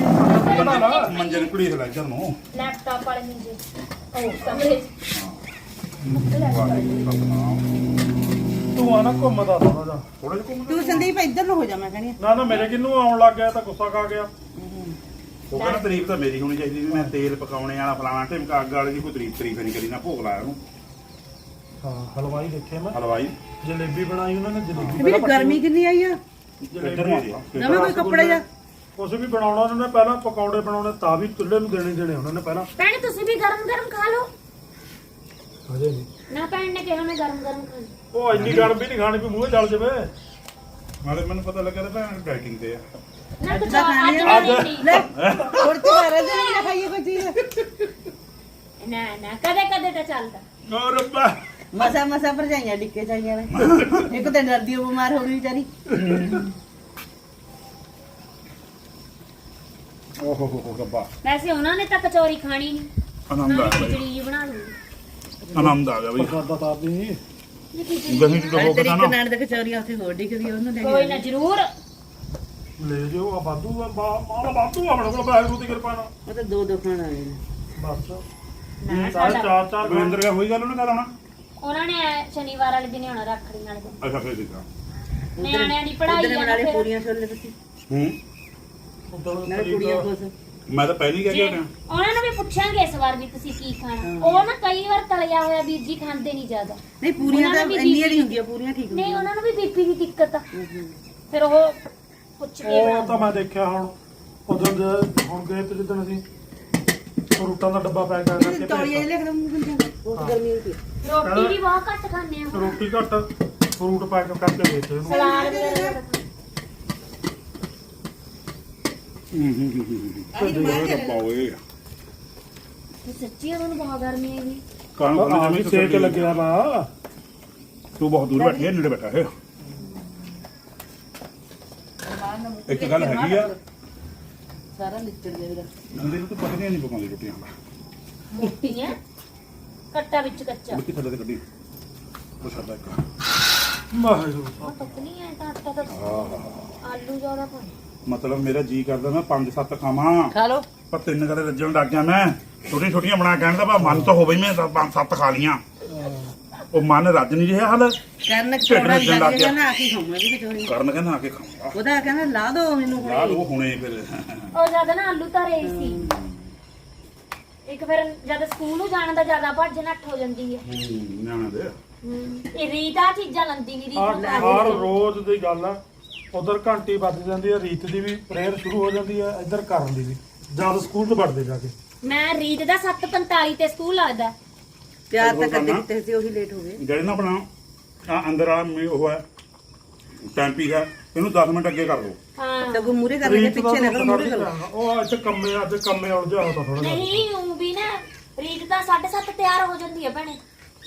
ਬਣਾ ਲਾ। ਮੰਜੇ ਨੂੰ ਕੁੜੀ ਲੈ ਇੱਧਰ ਨੂੰ। ਲੈਪਟਾਪ ਵਾਲੇ ਮੰਜੇ। ਉਹ 'ਚ। ਤੂੰ ਆ ਨਾ ਘੁੰਮਦਾ ਥੋੜਾ ਜਿਹਾ। ਥੋੜਾ ਜਿਹਾ ਘੁੰਮ ਤੂੰ ਸੰਦੀਪ ਇੱਧਰ ਨੂੰ ਹੋ ਜਾ ਮੈਂ ਕਹਿੰਦੀ ਆ। ਨਾ ਨਾ ਮੇਰੇ ਕਿੰਨੂੰ ਆਉਣ ਲੱਗ ਗਿਆ ਤਾਂ ਗੁੱਸਾ ਖਾ ਗਿਆ। ਉਹ ਕਹਿੰਦਾ ਤਾਰੀਫ ਤਾਂ ਮੇਰੀ ਹੋਣੀ ਚਾਹੀਦੀ ਵੀ ਮੈਂ ਤੇਲ ਪਕਾਉਣੇ ਵਾਲਾ ਫਲਾਣਾ ਢਿਮਕਾ ਅੱਗ ਵਾਲੇ ਦੀ ਕੋਈ ਤਾਰੀਫ ਤਾਰੀਫ ਨਹੀਂ ਕਰੀ ਨਾ ਭੋਗ ਲਾਇਆ ਉਹਨੂੰ। ਹਾਂ ਹਲਵਾਈ ਦੇਖਿਆ ਮੈਂ। ਹਲਵਾਈ। ਜਲੇਬੀ ਬਣਾਈ ਉਹਨਾਂ ਨੇ ਜਲੇਬੀ ਵੀਰੇ ਗਰਮੀ ਕਿੰਨੀ ਆਈ ਆ? ਇੱਧਰ ਨੂੰ ਆ ਜਾ। ਨਵੇਂ ਕੋਈ ਕੱਪੜੇ ਜਾ? ਕੁਛ ਵੀ ਬਣਾਉਣਾ ਉਹਨਾਂ ਨੇ ਪਹਿਲਾਂ ਪਕੌੜੇ ਬਣਾਉਣੇ ਤਾਂ ਵੀ ਚੁੱਲ੍ਹੇ ਨੂੰ ਦੇਣੇ ਦੇਣੇ ਉਹਨਾਂ ਨੇ ਪਹਿਲਾਂ। ਭੈਣ ਤੁਸੀਂ ਵੀ ਗਰਮ ਗਰਮ ਖਾ ਲਓ। ਹਜੇ ਨਹੀਂ। ਨਾ ਭੈਣ ਨੇ ਕਿਹਾ ਮੈਂ ਗਰਮ ਗਰਮ ਖਾਣੀ ਉਹ ਇੰਨੀ ਗਰਮ ਵੀ ਨਹੀਂ ਖਾਣੀ ਵੀ ਮੂੰਹ ਜਲ ਜਾਵੇ। ਨਾਲੇ ਮੈਨੂੰ ਪਤਾ ਲੱਗਾ ਤਾਂ ਭੈਣ ਡਾਈਟਿੰਗ ਤੇ ਆ। ਤਾਂ ਆ। ਮੈਂ ਨਹੀਂ ਲੈ ਹੋਰ ਤੇ ਘਰ ਦੇ ਨਾ ਖਾਈਏ ਕੋਈ ਚੀਜ਼। ਨਾ ਨਾ ਕਦੇ ਕਦੇ ਤਾਂ ਚੱਲਦਾ। ਓ ਰੱਬਾ। ਮਸਾ ਮਸਾ ਭਰਜਾਈਆਂ ਡਿੱਕੇ ਚਾਈਆਂ ਨੇ। ਇੱਕ ਤਾਂ ਡਰਦੀ ਉਹ ਬਿਮਾਰ ਹੋ ਗਈ ਵਿਚਾਰੀ। ਓਹ ਹੋ ਹੋ ਰੱਬਾ। ਵੈਸੇ ਉਹਨਾਂ ਨੇ ਤਾਂ ਕਚੌਰੀ ਖਾਣੀ ਨਹੀਂ ਆਨੰਦ ਆ ਗਿਆ ਖਿਚੜੀ ਜੀ। ਬਣਾ ਲੂਗੀ। ਆਨੰਦ ਆ ਗਿਆ ਬਈ। ਪ੍ਰਸਾਦਾ ਤਾਂ ਦੀ ਗਹੀਂ ਚ ਹੋ ਤੇਰੀ ਇੱਕ ਨਾ। ਨਾਨ ਦੇ ਕਚੌਰੀਆਂ ਉੱਥੇ ਹੋਰ ਡਿੱਗਦੀ ਉਹਨੂੰ ਲੈ ਕੋਈ ਕੇ ਨਾ ਜ਼ਰੂਰ। ਲੈ ਜਿਓ ਆ ਬਾਦੂ ਆ ਮਾਲ ਬਾਦੂ ਆਪਣੇ ਕੋਲ ਵਾਹਿਗੁਰੂ ਦੀ ਕਿਰਪਾ ਨਾਲ। ਉਹ ਤਾਂ ਦੋ ਦੋ ਖਾਣ ਆਏ ਨੇ। ਬਸ। ਨਾ ਚਾਰ ਸਾਡਾ ਚਾਰ ਚਾਰ ਰਵਿੰਦਰ ਕਾ ਹੋਈ ਗੱਲ ਉਹਨੇ ਕਦ ਆਉਣਾ? ਉਹਨਾਂ ਨੇ ਸ਼ਨੀਵਾਰ ਵਾਲੇ ਦਿਨ ਆਉਣਾ ਰੱਖੜੀ ਵਾਲੇ ਦਿਨ ਅੱਛਾ ਫੇਰ ਦੇਖਾ ਨਿਆਣਿਆਂ ਦੀ ਪੜ੍ਹਾਈ ਆ ਬਣਾ ਨਾ ਲਈ ਫਿਰ। ਪੂਰੀਆਂ ਛੋਲੇ ਤੁਸੀਂ ਹੂੰ? ਨਾਲੇ ਕੁੜੀਆਂ ਮੈਂ ਤਾਂ ਪਹਿਲੀ ਕਹਿ ਜੇ ਗਿਆ ਉਹਨਾਂ ਨੂੰ ਵੀ ਪੁੱਛਾਂਗੇ ਇਸ ਵਾਰ ਵੀ ਤੁਸੀਂ ਕੀ ਖਾਣਾ। ਉਹ ਨਾ ਕਈ ਵਾਰ ਤਲਿਆ ਹੋਇਆ ਵੀਰ ਜੀ ਖਾਂਦੇ ਨਹੀਂ ਜ਼ਿਆਦਾ। ਨਹੀਂ ਪੂਰੀਆਂ ਤਾਂ ਇੰਨੀਆਂ ਨਹੀਂ ਹੁੰਦੀਆਂ ਪੂਰੀਆਂ ਠੀਕ ਨਹੀਂ ਹੁੰਦੀਆਂ। ਉਹਨਾਂ ਨੂੰ ਵੀ ਬੀਪੀ ਦੀ ਦਿੱਕਤ ਆ। ਹੂੰ, ਹੂੰ। ਫਿਰ ਉਹ ਪੁੱਛ ਕੇ ਉਹ। ਤਾਂ ਮੈਂ ਦੇਖਿਆ ਹੁਣ ਉਦੋਂ ਜੇ ਹੁਣ ਗਏ ਤੇ ਜਿੱਦਣ ਅਸੀਂ ਫਰੂਟਾਂ ਦਾ ਡੱਬਾ ਪੈਕ ਕਰ ਕਰਕੇ ਤੌਲੀਏ ਭੇਜਤਾ। ਲੈ ਕੇ ਮੂੰਹ ਗੁੰਜਾਂ ਬਹੁਤ ਗਰਮੀ ਹੁੰਦੀ ਹੈ। ਰੋਟੀ ਵੀ ਬਹੁਤ ਘੱਟ ਖਾਂਦੇ ਆ। ਰੋਟੀ ਘੱਟ ਫਰੂਟ ਪੈਕ ਕਰਕੇ ਦੇਤੇ ਉਹਨੂੰ। ਸਲਾਦ ਵਗੈਰਾ ਹੂੰ ਹੂੰ ਹੂੰ ਹੂੰ ਓਏ ਰੱਬਾ ਓਏ ਤੇ ਸੱਚੀ ਉਹਨਾਂ ਨੂੰ ਬਹੁਤ ਗਰਮੀ ਹੈਗੀ। ਖਾਣੇ ਵੀ ਜਮੀ ਸੇਕ ਲੱਗਿਆ ਵਾ। ਤੂੰ ਬਹੁਤ ਦੂਰ ਬੈਠੀ ਹੈ ਨੇੜੇ ਬੈਠਾ ਹੈ ਇੱਕ ਗੱਲ ਹੈਗੀ ਆ। ਸਾਰਾ ਨਿਚੜ ਗਿਆ ਵੀਰਾ ਬੰਦੇ ਨੂੰ ਤਾਂ ਪਕਦੀਆਂ ਨਹੀਂ ਪਕਾਉਂਦੀ ਰੋਟੀਆਂ। ਰੋਟੀਆਂ? ਕੱਟਾ ਵਿੱਚ ਕੱਚਾ। ਮਿੱਟੀ ਥੱਲੇ ਤੇ ਕੱਢੀ। ਉਹ ਸਾਡਾ ਇੱਕ। ਵਾਹਿਗੁਰੂ। ਉਹ ਪਤਲੀ ਹੈ ਤਾਂ ਆਟਾ ਤਾਂ ਆਹ ਆਲੂ ਜ਼ਿਆਦਾ ਪਾਉਣੇ ਮਤਲਬ ਮੇਰਾ ਜੀ ਕਰਦਾ ਮੈਂ ਪੰਜ ਸੱਤ ਖਾਵਾਂ। ਖਾ ਲਓ। ਪਰ ਤਿੰਨ ਕਦੇ ਰੱਜਣ ਲੱਗ ਗਿਆ ਮੈਂ। ਛੋਟੀਆਂ ਛੋਟੀਆਂ ਬਣਾ ਕਹਿਣ ਦਾ ਬਾ ਮਨ ਤਾਂ ਹੋਵੇ ਮੈਂ ਤਾਂ ਪੰਜ ਸੱਤ ਖਾ ਲੀਆਂ ਉਹ ਮਨ ਰੱਜ ਨਹੀਂ ਰਿਹਾ ਹਾਲ। ਕਰਨ ਨੱਚਣ ਲੱਗ ਗਿਆ। ਨਾ ਆ ਕੇ ਖਾਊਂਗਾ ਵੀ ਕਚੌੜੀ ਕਰਨ ਕਹਿੰਦਾ ਆ ਕੇ ਖਾਵਾਂਗਾ ਉਹਦਾ ਕਹਿੰਦਾ ਲਾ ਦੋ ਮੈਨੂੰ ਹੁਣੇ। ਯਾਰ ਉਹ ਹੁਣੇ ਫਿਰ। ਉਹ ਜ਼ਿਆਦਾ ਨਾ ਆਲੂ ਧਰੇ ਸੀ। ਇੱਕ ਫਿਰ ਜਦ ਸਕੂਲ ਨੂੰ ਜਾਣ ਦਾ ਜ਼ਿਆਦਾ ਭੱਜ ਨੱਠ ਹੋ ਜਾਂਦੀ ਹੈ। ਨਿਆਣਾ ਦੇ। ਹਮ, ਇਹ ਰੀਤ ਆ ਚੀਜ਼ਾਂ ਲੰਦੀ ਨਹੀਂ ਰੀਤ ਨੂੰ ਹਰ ਹਰ ਰੋਜ਼ ਦੀ ਗੱਲ ਆ। ਉਧਰ ਘੰਟੀ ਵੱਜ ਜਾਂਦੀ ਹੈ ਰੀਤ ਦੀ ਵੀ ਪ੍ਰੇਅਰ ਸ਼ੁਰੂ ਹੋ ਜਾਂਦੀ ਹੈ ਇੱਧਰ ਕਰਨ ਦੀ ਵੀ। ਜਦ ਸਕੂਲ 'ਚ ਵੜਦੇ ਜਾ ਕੇ। ਮੈਂ ਰੀਤ ਦਾ 7:45 ਤੇ ਸਕੂਲ ਲੱਗਦਾ। ਪਿਆਰ ਤਾਂ ਉਹ ਕਰਦੇ ਕਰਨਾ। ਕਿਤੇ ਸੀ ਉਹੀ ਲੇਟ ਹੋ ਗਏ। ਜਿਹੜੇ ਨਾ ਆਪਣਾ ਆ ਅੰਦਰ ਵਾਲਾ ਮੀ- ਉਹ ਹੈ ਟੈਂਪੀ ਹੈ ਇਹਨੂੰ 10 ਮਿੰਟ ਅੱਗੇ ਕਰ ਲਓ ਹਾਂ। ਸਗੋਂ ਮੂਰੇ ਕਰ ਲੈਣੇ ਪਿੱਛੇ ਨਾ ਕਰੋ ਮੂਰੇ ਤਾਂ ਕਰੋ ਉਹ ਇੱਥੇ ਕੰਮੇ ਅੱਜ ਕੰਮੇ ਉਲਝਿਆ ਹੋਤਾ ਥੋੜਾ ਜਿਹਾ। ਨਹੀਂ ਉਹ ਵੀ ਨਾ ਰੀਤ ਤਾਂ 7:30 ਤਿਆਰ ਹੋ ਜਾਂਦੀ ਹੈ ਭੈਣੇ।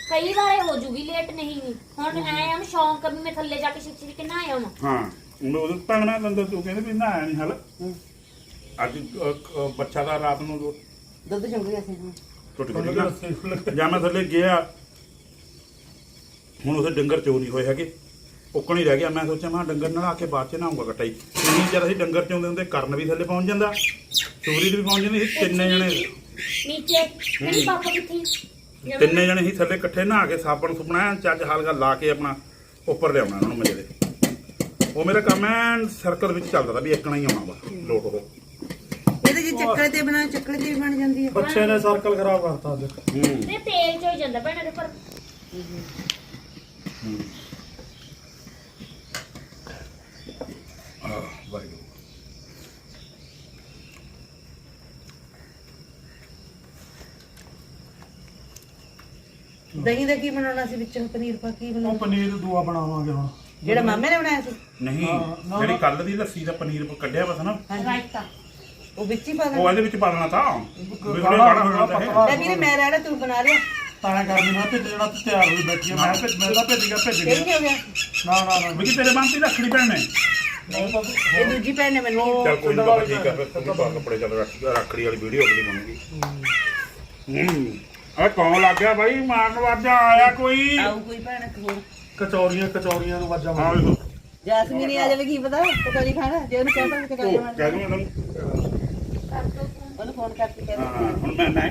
ਕਈ ਵਾਰੇ ਹੋ ਜੂਗੀ ਲੇਟ ਨਹੀਂ ਵੀ ਹੁਣ ਐ ਆ ਸ਼ੌਂਕ ਵੀ ਮੈਂ ਥੱਲੇ ਜਾ ਕੇ ਛਿੱਛੀ ਕਿੰਨਾ ਆਇਆ ਹੁਣ ਹਾਂ ਮੈਂ ਉਹਦੇ ਭੈਣ ਮੈਂ ਦੰਦ ਤੂੰ ਕਹਿੰਦੇ ਵੀ ਨਾ ਆਇਆ ਨਹੀਂ ਹਲ ਅੱਜ ਅ, ਅ, ਬੱਚਾ ਦਾ ਰਾਤ ਨੂੰ ਦੁੱਧ ਚੰਗ ਟੁੱਟ ਗਈ ਜਾਂ ਮੈਂ ਥੱਲੇ ਗਿਆ ਹੁਣ ਉਥੇ ਡੰਗਰ ਚੋਰੀ ਹੋਏ ਹੈਗੇ। ਉੱਕਣ ਹੀ ਰਹਿ ਗਿਆ। ਮੈਂ ਸੋਚਿਆ ਮੈਂ ਡੰਗਰ ਨਾਲ ਆ ਕੇ ਬਾਅਦ ਚ ਨਹਾਉਂਗਾ ਕੱਟਾ ਹੀ। ਇੰਨੀ ਜਦ ਅਸੀਂ ਡੰਗਰ ਚੋਂਦੇ ਹੁੰਦੇ ਕਰਨ ਵੀ ਥੱਲੇ ਪਹੁੰਚ ਜਾਂਦਾ ਚੋਰੀ ਵੀ ਪਹੁੰਚ ਜਾਂਦੀ ਸੀ ਤਿੰਨੇ ਜਣੇ। ਨੀਚੇ ਮੇਰੀ ਪਾਪਾ ਕਿੱਥੇ? ਤਿੰਨੇ ਜਣੇ ਹੀ ਥੱਲੇ ਇਕੱਠੇ ਨਹਾ ਕੇ ਸਾਬਣ ਸੁਪਣਾ ਚੱਜ ਹਲਕਾ ਲਾ ਕੇ ਆਪਣਾ ਉੱਪਰ ਲਿਆਉਣਾ ਉਹਨਾਂ ਨੂੰ ਮਜੇ ਦੇ ਉਹ ਮੇਰਾ ਕੰਮ ਐ ਸਰਕਲ ਵਿੱਚ ਚੱਲਦਾ ਵੀ ਇੱਕਣਾ ਹੀ ਆਉਣਾ ਵਾ ਲੋਟ ਉਹ ਇਹਦੇ ਜੇ ਚੱਕਰ ਤੇ ਬਣਾ ਚੱਕਰ ਤੇ ਵੀ ਬਣ ਜਾਂਦੀ ਹੈ। ਬੱਚੇ ਨੇ ਸਰਕਲ ਖਰਾਬ ਕਰਤਾ ਅੱਜ। ਤੇ ਤੇਲ ਚ ਹੋ ਜਾਂਦਾ ਭੈਣੇ ਦੇ ਪਰ ਆਹ ਵਾਹਿਗੁਰੂ ਦਹੀਂ ਦਾ ਕੀ ਬਣਾਉਣਾ ਸੀ ਵਿੱਚ? ਪਨੀਰ ਪਾ ਕੀ ਉਹ ਬਣਾਉਣਾ? ਪਨੀਰ ਦੂਆ ਬਣਾਵਾਂਗੇ ਹੁਣ। ਜਿਹੜਾ ਮਾਮੇ ਨੇ ਬਣਾਇਆ ਸੀ? ਨਹੀਂ ਹਾਂ, ਨਾ, ਜਿਹੜੀ ਨਾ। ਕੱਲ ਦੀ ਲੱਸੀ ਦਾ ਪਨੀਰ ਕੱਢਿਆ ਵਾ ਸੀ ਨਾ। ਰਾਇਤਾ। ਉਹ ਵਿੱਚ ਹੀ ਪਾ ਉਹ ਦੇਣਾ ਇਹਦੇ ਵਿੱਚ ਪਾ ਦੇਣਾ ਤਾਂ। ਵਿਗੜੇ ਗਾੜਾ ਗਾੜਾ ਹੋਣਾ, ਹੋਣਾ ਤਾਂ। ਲੈ ਵੀਰੇ ਮੈਂ ਰਹਿਣਾ ਤੂੰ ਬਣਾ ਲਿਆ। ਤਾਂ ਕਰਨੀ ਮੈਂ ਭੇਜ ਜਿਹੜਾ ਤੂੰ ਤਿਆਰ ਹੋਈ ਬੈਠੀ ਆ ਮੈਂ ਭੇਜ ਮੈਂ ਤਾਂ ਭੇਜ ਗਿਆ ਭੇਜ ਇਹ ਗਿਆ। ਕੀ ਹੋ ਗਿਆ। ਨਾ ਨਾ ਨਾ। ਵੀ ਤੇਰੇ ਬੰਦ ਤੇ ਨੇ। ਮੈਂ ਤਾਂ ਇਹ ਦੂਜੀ ਭੈਣ ਨੇ ਮੈਨੂੰ ਚੱਲ ਕੋਈ ਨਹੀਂ ਬਾਬਾ ਠੀਕ ਆ ਫਿਰ ਤੁਸੀਂ ਪਾ ਕੱਪੜੇ ਚੱਲ ਰੱਖ- ਰੱਖੜੀ ਵਾਲੀ ਵੀਡੀਓ ਅਗਲੀ ਬਣੂਗੀ। ਹੂੰ। ਆ ਕੌਣ ਲੱਗ ਗਿਆ ਬਾਈ? ਮਾਰਨ ਵਾਜਾ ਆਇਆ ਕੋਈ? ਆਊ ਕੋਈ ਭੈਣ ਹੋਰ। ਕਚੌਰੀਆਂ ਕਚੌਰੀਆਂ ਨੂੰ ਵਾਜਾ ਮਾਰ ਜਾਸਮੀਨ ਆ ਜਾਵੇ ਕੀ ਪਤਾ? ਕਚੌਰੀ ਖਾਣਾ ਜੇ ਉਹਨੂੰ ਕਹਿੰਦਾ ਕਿ ਕਚੌਰੀ ਤੁਹਾਨੂੰ। ਉਹਨੂੰ ਫੋਨ ਕਰਕੇ ਹਾਂ ਕਹਿੰਦਾ ਹੁਣ ਮੈਂ ਮੈਂ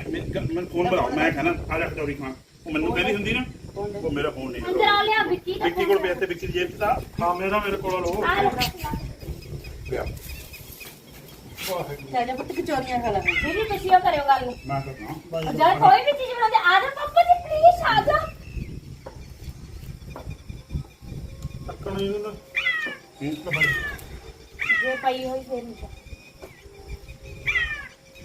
ਮੈਂ ਫੋਨ ਬੁਲਾਓ ਮੈਂ ਕਹਿੰਦਾ ਆ ਜਾ ਚੌਰੀ ਖਾਣ। ਉਹ ਮੈਨੂੰ ਕਹਿੰਦੀ ਹੁੰਦੀ ਨਾ ਉਹ ਮੇਰਾ ਫੋਨ ਨਹੀਂ ਅੰਦਰ ਆ ਲਿਆ ਵਿੱਕੀ ਦਾ ਵਿੱਕੀ ਕੋਲ ਪਿਆ ਤੇ ਵਿੱਕੀ ਦੀ ਜੇਬ 'ਚ ਤਾਂ। ਹਾਂ ਮੇਰਾ ਮੇਰੇ ਕੋਲ ਲੋ ਆ ਲੈ ਪਿਆ ਚਾਹੇ ਪੁੱਤ ਕਚੌਰੀਆਂ ਖਾ ਲਾਂਗੇ। ਵੀਰੇ ਤੁਸੀਂ ਉਹ ਕਰਿਓ ਗੱਲ। ਮੈਂ ਕਰਦਾ ਜਦ ਕੋਈ ਵੀ ਚੀਜ਼ ਬਣਾਉਂਦੇ ਆ ਜਾ ਪਾਪਾ ਜੀ ਪਲੀਜ਼ ਆ ਜਾ। ਟੱਕਣ ਹੀ ਨਾ ਜੇ ਪਈ ਹੋਈ ਫੇਰ ਨਹੀਂ।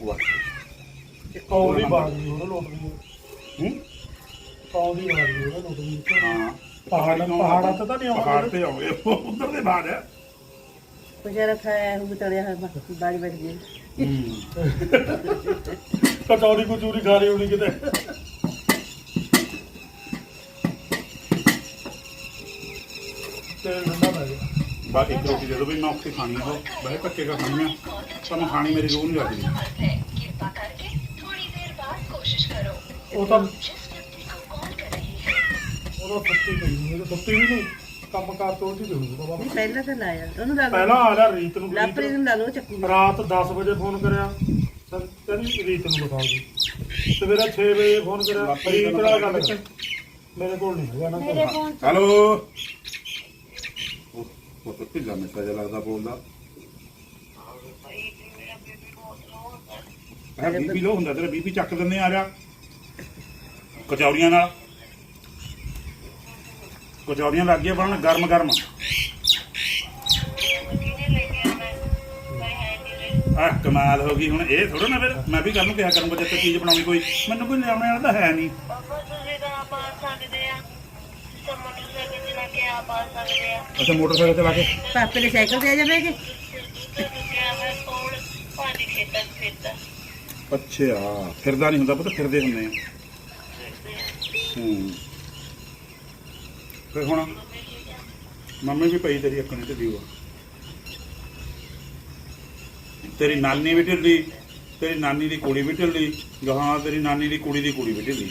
ਵਾਹ ਕੌਲ ਦੀ ਬਾਤ ਨਹੀਂ ਉਹਦਾ ਲੋਟ ਨਹੀਂ ਹੂੰ? ਕੌਲ ਦੀ ਬਾਤ ਨਹੀਂ ਉਹਦਾ ਲੋਟ ਨਹੀਂ ਹਾਂ। ਪਹਾੜ ਪਹਾੜਾਂ ਤੇ ਤਾਂ ਨਹੀਂ ਆਉਂਦਾ। ਪਹਾੜ ਤੇ ਆਉਂਦੇ। ਉਧਰ ਦੇ ਬਾਹਰ ਹੈ ਕੁਝ ਰੱਖਿਆ ਹੈ ਉਹ ਤੜਿਆ ਹੈ ਬਾੜੀ ਬੈਠ ਗਈ ਕਚੌਰੀ ਕਚੂਰੀ ਖਾ ਲਈ ਹੋਣੀ ਕਿਤੇ। ਤੇ ਠੰਡਾ ਪੈ ਗਿਆ ਬਾਕੀ ਰੋਟੀ ਦੇ ਦੋ ਵੀ ਮੈਂ ਔਖੀ ਖਾਣੀ ਆ ਉਹ ਬੜੇ ਧੱਕੇ ਕਾ ਖਾਣੀ ਆ ਪਰ ਮੈਂ ਖਾਣੀ ਮੇਰੀ ਰੋਹ ਨਹੀਂ ਲੱਗਦੀ। ਉਹ ਤਾਂ ਉਹਦਾ ਸੁੱਤੀ ਪਈ ਨਹੀਂ ਉਹ ਸੁੱਤੀ ਵੀ ਨਹੀਂ ਕੰਮ ਕਾਰ ਤੋਂ ਦੀ ਦੇਊਗਾ ਬਾਬਾ। ਪਹਿਲਾਂ ਤਾਂ ਲਾਇਆ ਉਹਨੂੰ ਲਾ ਪਹਿਲਾਂ ਆ ਰਿਹਾ ਰੀਤ ਨੂੰ ਰੀਤ- ਲਾਪਰੀ ਨੂੰ ਲਾ ਲਓ ਚੱਕੂ। ਰਾਤ 10 ਵਜੇ ਫੋਨ ਕਰਿਆ ਸਰ ਕਹਿੰਦੀ ਰੀਤ ਨੂੰ ਬਤਾਓ ਜੀ ਸਵੇਰੇ 6 ਵਜੇ ਫੋਨ ਕਰਿਆ ਰੀਤ ਨਾਲ ਗੱਲ ਕਰ। ਮੇਰੇ ਕੋਲ ਨਹੀਂ ਹੈਗਾ ਨਾ ਮੇਰੇ ਉਹ ਉਹ ਤਾਂ ਢਿੱਲਾ ਮਿੱਠਾ ਲੱਗਦਾ ਬੋਲਦਾ ਮੈਂ ਬੀਬੀ ਲੋ ਹੁੰਦਾ ਤੇਰਾ ਬੀਬੀ ਚੱਕ ਦਿੰਦੇ ਆ ਰਿਹਾ ਕਚੌਰੀਆਂ ਨਾਲ। ਕਚੌਰੀਆਂ ਲੱਗ ਗਈਆਂ ਬਣਨ ਗਰਮ ਗਰਮ। ਆ ਕਮਾਲ ਹੋ ਗਈ ਹੁਣ। ਇਹ ਥੋੜਾ ਨਾ ਫਿਰ ਮੈਂ ਵੀ ਕੱਲ ਨੂੰ ਕਿਹਾ ਕਰੂੰਗਾ ਜਦ ਤੱਕ ਚੀਜ਼ ਬਣਾਉਣੀ ਕੋਈ। ਮੈਨੂੰ ਕੋਈ ਲਿਆਉਣ ਵਾਲਾ ਤਾਂ ਹੈ ਨਹੀਂ। ਪਾਪਾ ਤੁਸੀਂ ਤਾਂ ਆਪ ਆ ਸਕਦੇ ਆ ਤਾਂ ਮੋਟਰਸਾਈਕਲ ਚਲਾ ਕੇ। ਅੱਛਾ ਮੋਟਰਸਾਈਕਲ ਪਾਪੇ ਦੇ ਸਾਈਕਲ ਤੇ ਆ ਜਾਵੇ ਕਿ। ਤੇ ਰੁਕਿਆ ਹੈ ਕੋਲ ਪਾਣੀ ਖੇਤਾਂ ਫਿਰਦਾ ਅੱਛਾ ਫਿਰਦਾ ਨਹੀਂ ਹੁੰਦਾ ਪਤਾ ਫਿਰਦੇ ਹੁੰਦੇ ਆ। ਹੂੰ। ਫਿਰ ਹੁਣ ਮੰਮੀ ਵੀ ਪਈ ਤੇਰੀ ਅੱਖਾਂ ਤੇ ਦੀਵਾ। ਤੇਰੀ ਨਾਨੀ ਵੀ ਢਿੱਲੀ ਤੇਰੀ ਨਾਨੀ ਦੀ ਕੁੜੀ ਵੀ ਢਿੱਲੀ ਗਾਹਾਂ ਤੇਰੀ ਨਾਨੀ ਦੀ ਕੁੜੀ ਦੀ ਕੁੜੀ ਵੀ ਢਿੱਲੀ।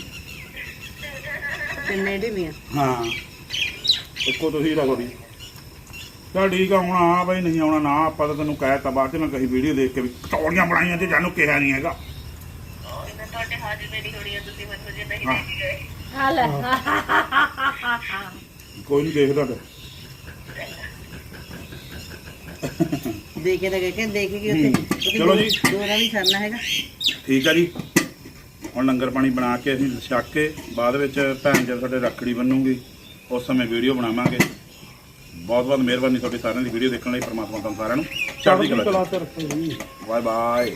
ਤਿੰਨੇ ਢੀਮੀਆਂ ਹਾਂ। ਇੱਕੋ ਤੁਸੀਂ ਰਗੜੀ ਚਲ ਠੀਕ ਆ ਹੁਣ ਆ ਬਈ ਨਹੀਂ ਆਉਣਾ ਨਾ ਆਪਾਂ ਤਾਂ ਤੈਨੂੰ ਕਹਿ ਤਾ ਬਾਅਦ ਚ ਮੈਂ ਕਹੀ ਵੀਡੀਓ ਦੇਖ ਕੇ ਵੀ ਕਟੌਰੀਆਂ ਬਣਾਈਆਂ ਤੇ ਜਾਨੂੰ ਕਿਹਾ ਨਹੀਂ ਹੈਗਾ। ਇਹਨਾਂ ਤੁਹਾਡੇ ਹਾਜ਼ਰ ਮੇਰੀ ਹੋਣੀ ਹੈ ਤੁਸੀਂ ਮੈਨੂੰ ਜੇ ਨਹੀਂ ਹਾਂ। ਲੈ ਕੇ ਗਏ। ਹਾਲ ਕੋਈ ਨਹੀਂ ਦੇਖਦਾ ਫਿਰ। ਦੇਖੇ ਤਾਂ ਗਏ ਕਿ ਦੇਖ ਕੇ ਹੂੰ। ਉੱਥੇ ਚਲੋ ਜੀ। ਦੋਰਾ ਵੀ ਸਰਨਾ ਹੈਗਾ। ਠੀਕ ਆ ਜੀ। ਹੁਣ ਲੰਗਰ ਪਾਣੀ ਬਣਾ ਕੇ ਅਸੀਂ ਛਕ ਕੇ ਬਾਅਦ ਵਿੱਚ ਭੈਣ ਜਦ ਸਾਡੇ ਰੱਖੜੀ ਬੰਨੂਗੀ ਉਸ ਸਮੇਂ ਵੀਡੀਓ ਬਣਾਵਾਂਗੇ। ਬਹੁਤ ਬਹੁਤ ਮਿਹਰਬਾਨੀ ਤੁਹਾਡੀ ਸਾਰਿਆਂ ਦੀ ਵੀਡੀਓ ਦੇਖਣ ਲਈ ਪਰਮਾਤਮਾ ਤੁਹਾਨੂੰ ਸਾਰਿਆਂ ਨੂੰ। ਚੜ੍ਹਦੀ ਕਲਾ ਚ। ਰੱਖੋ ਜੀ। Bye bye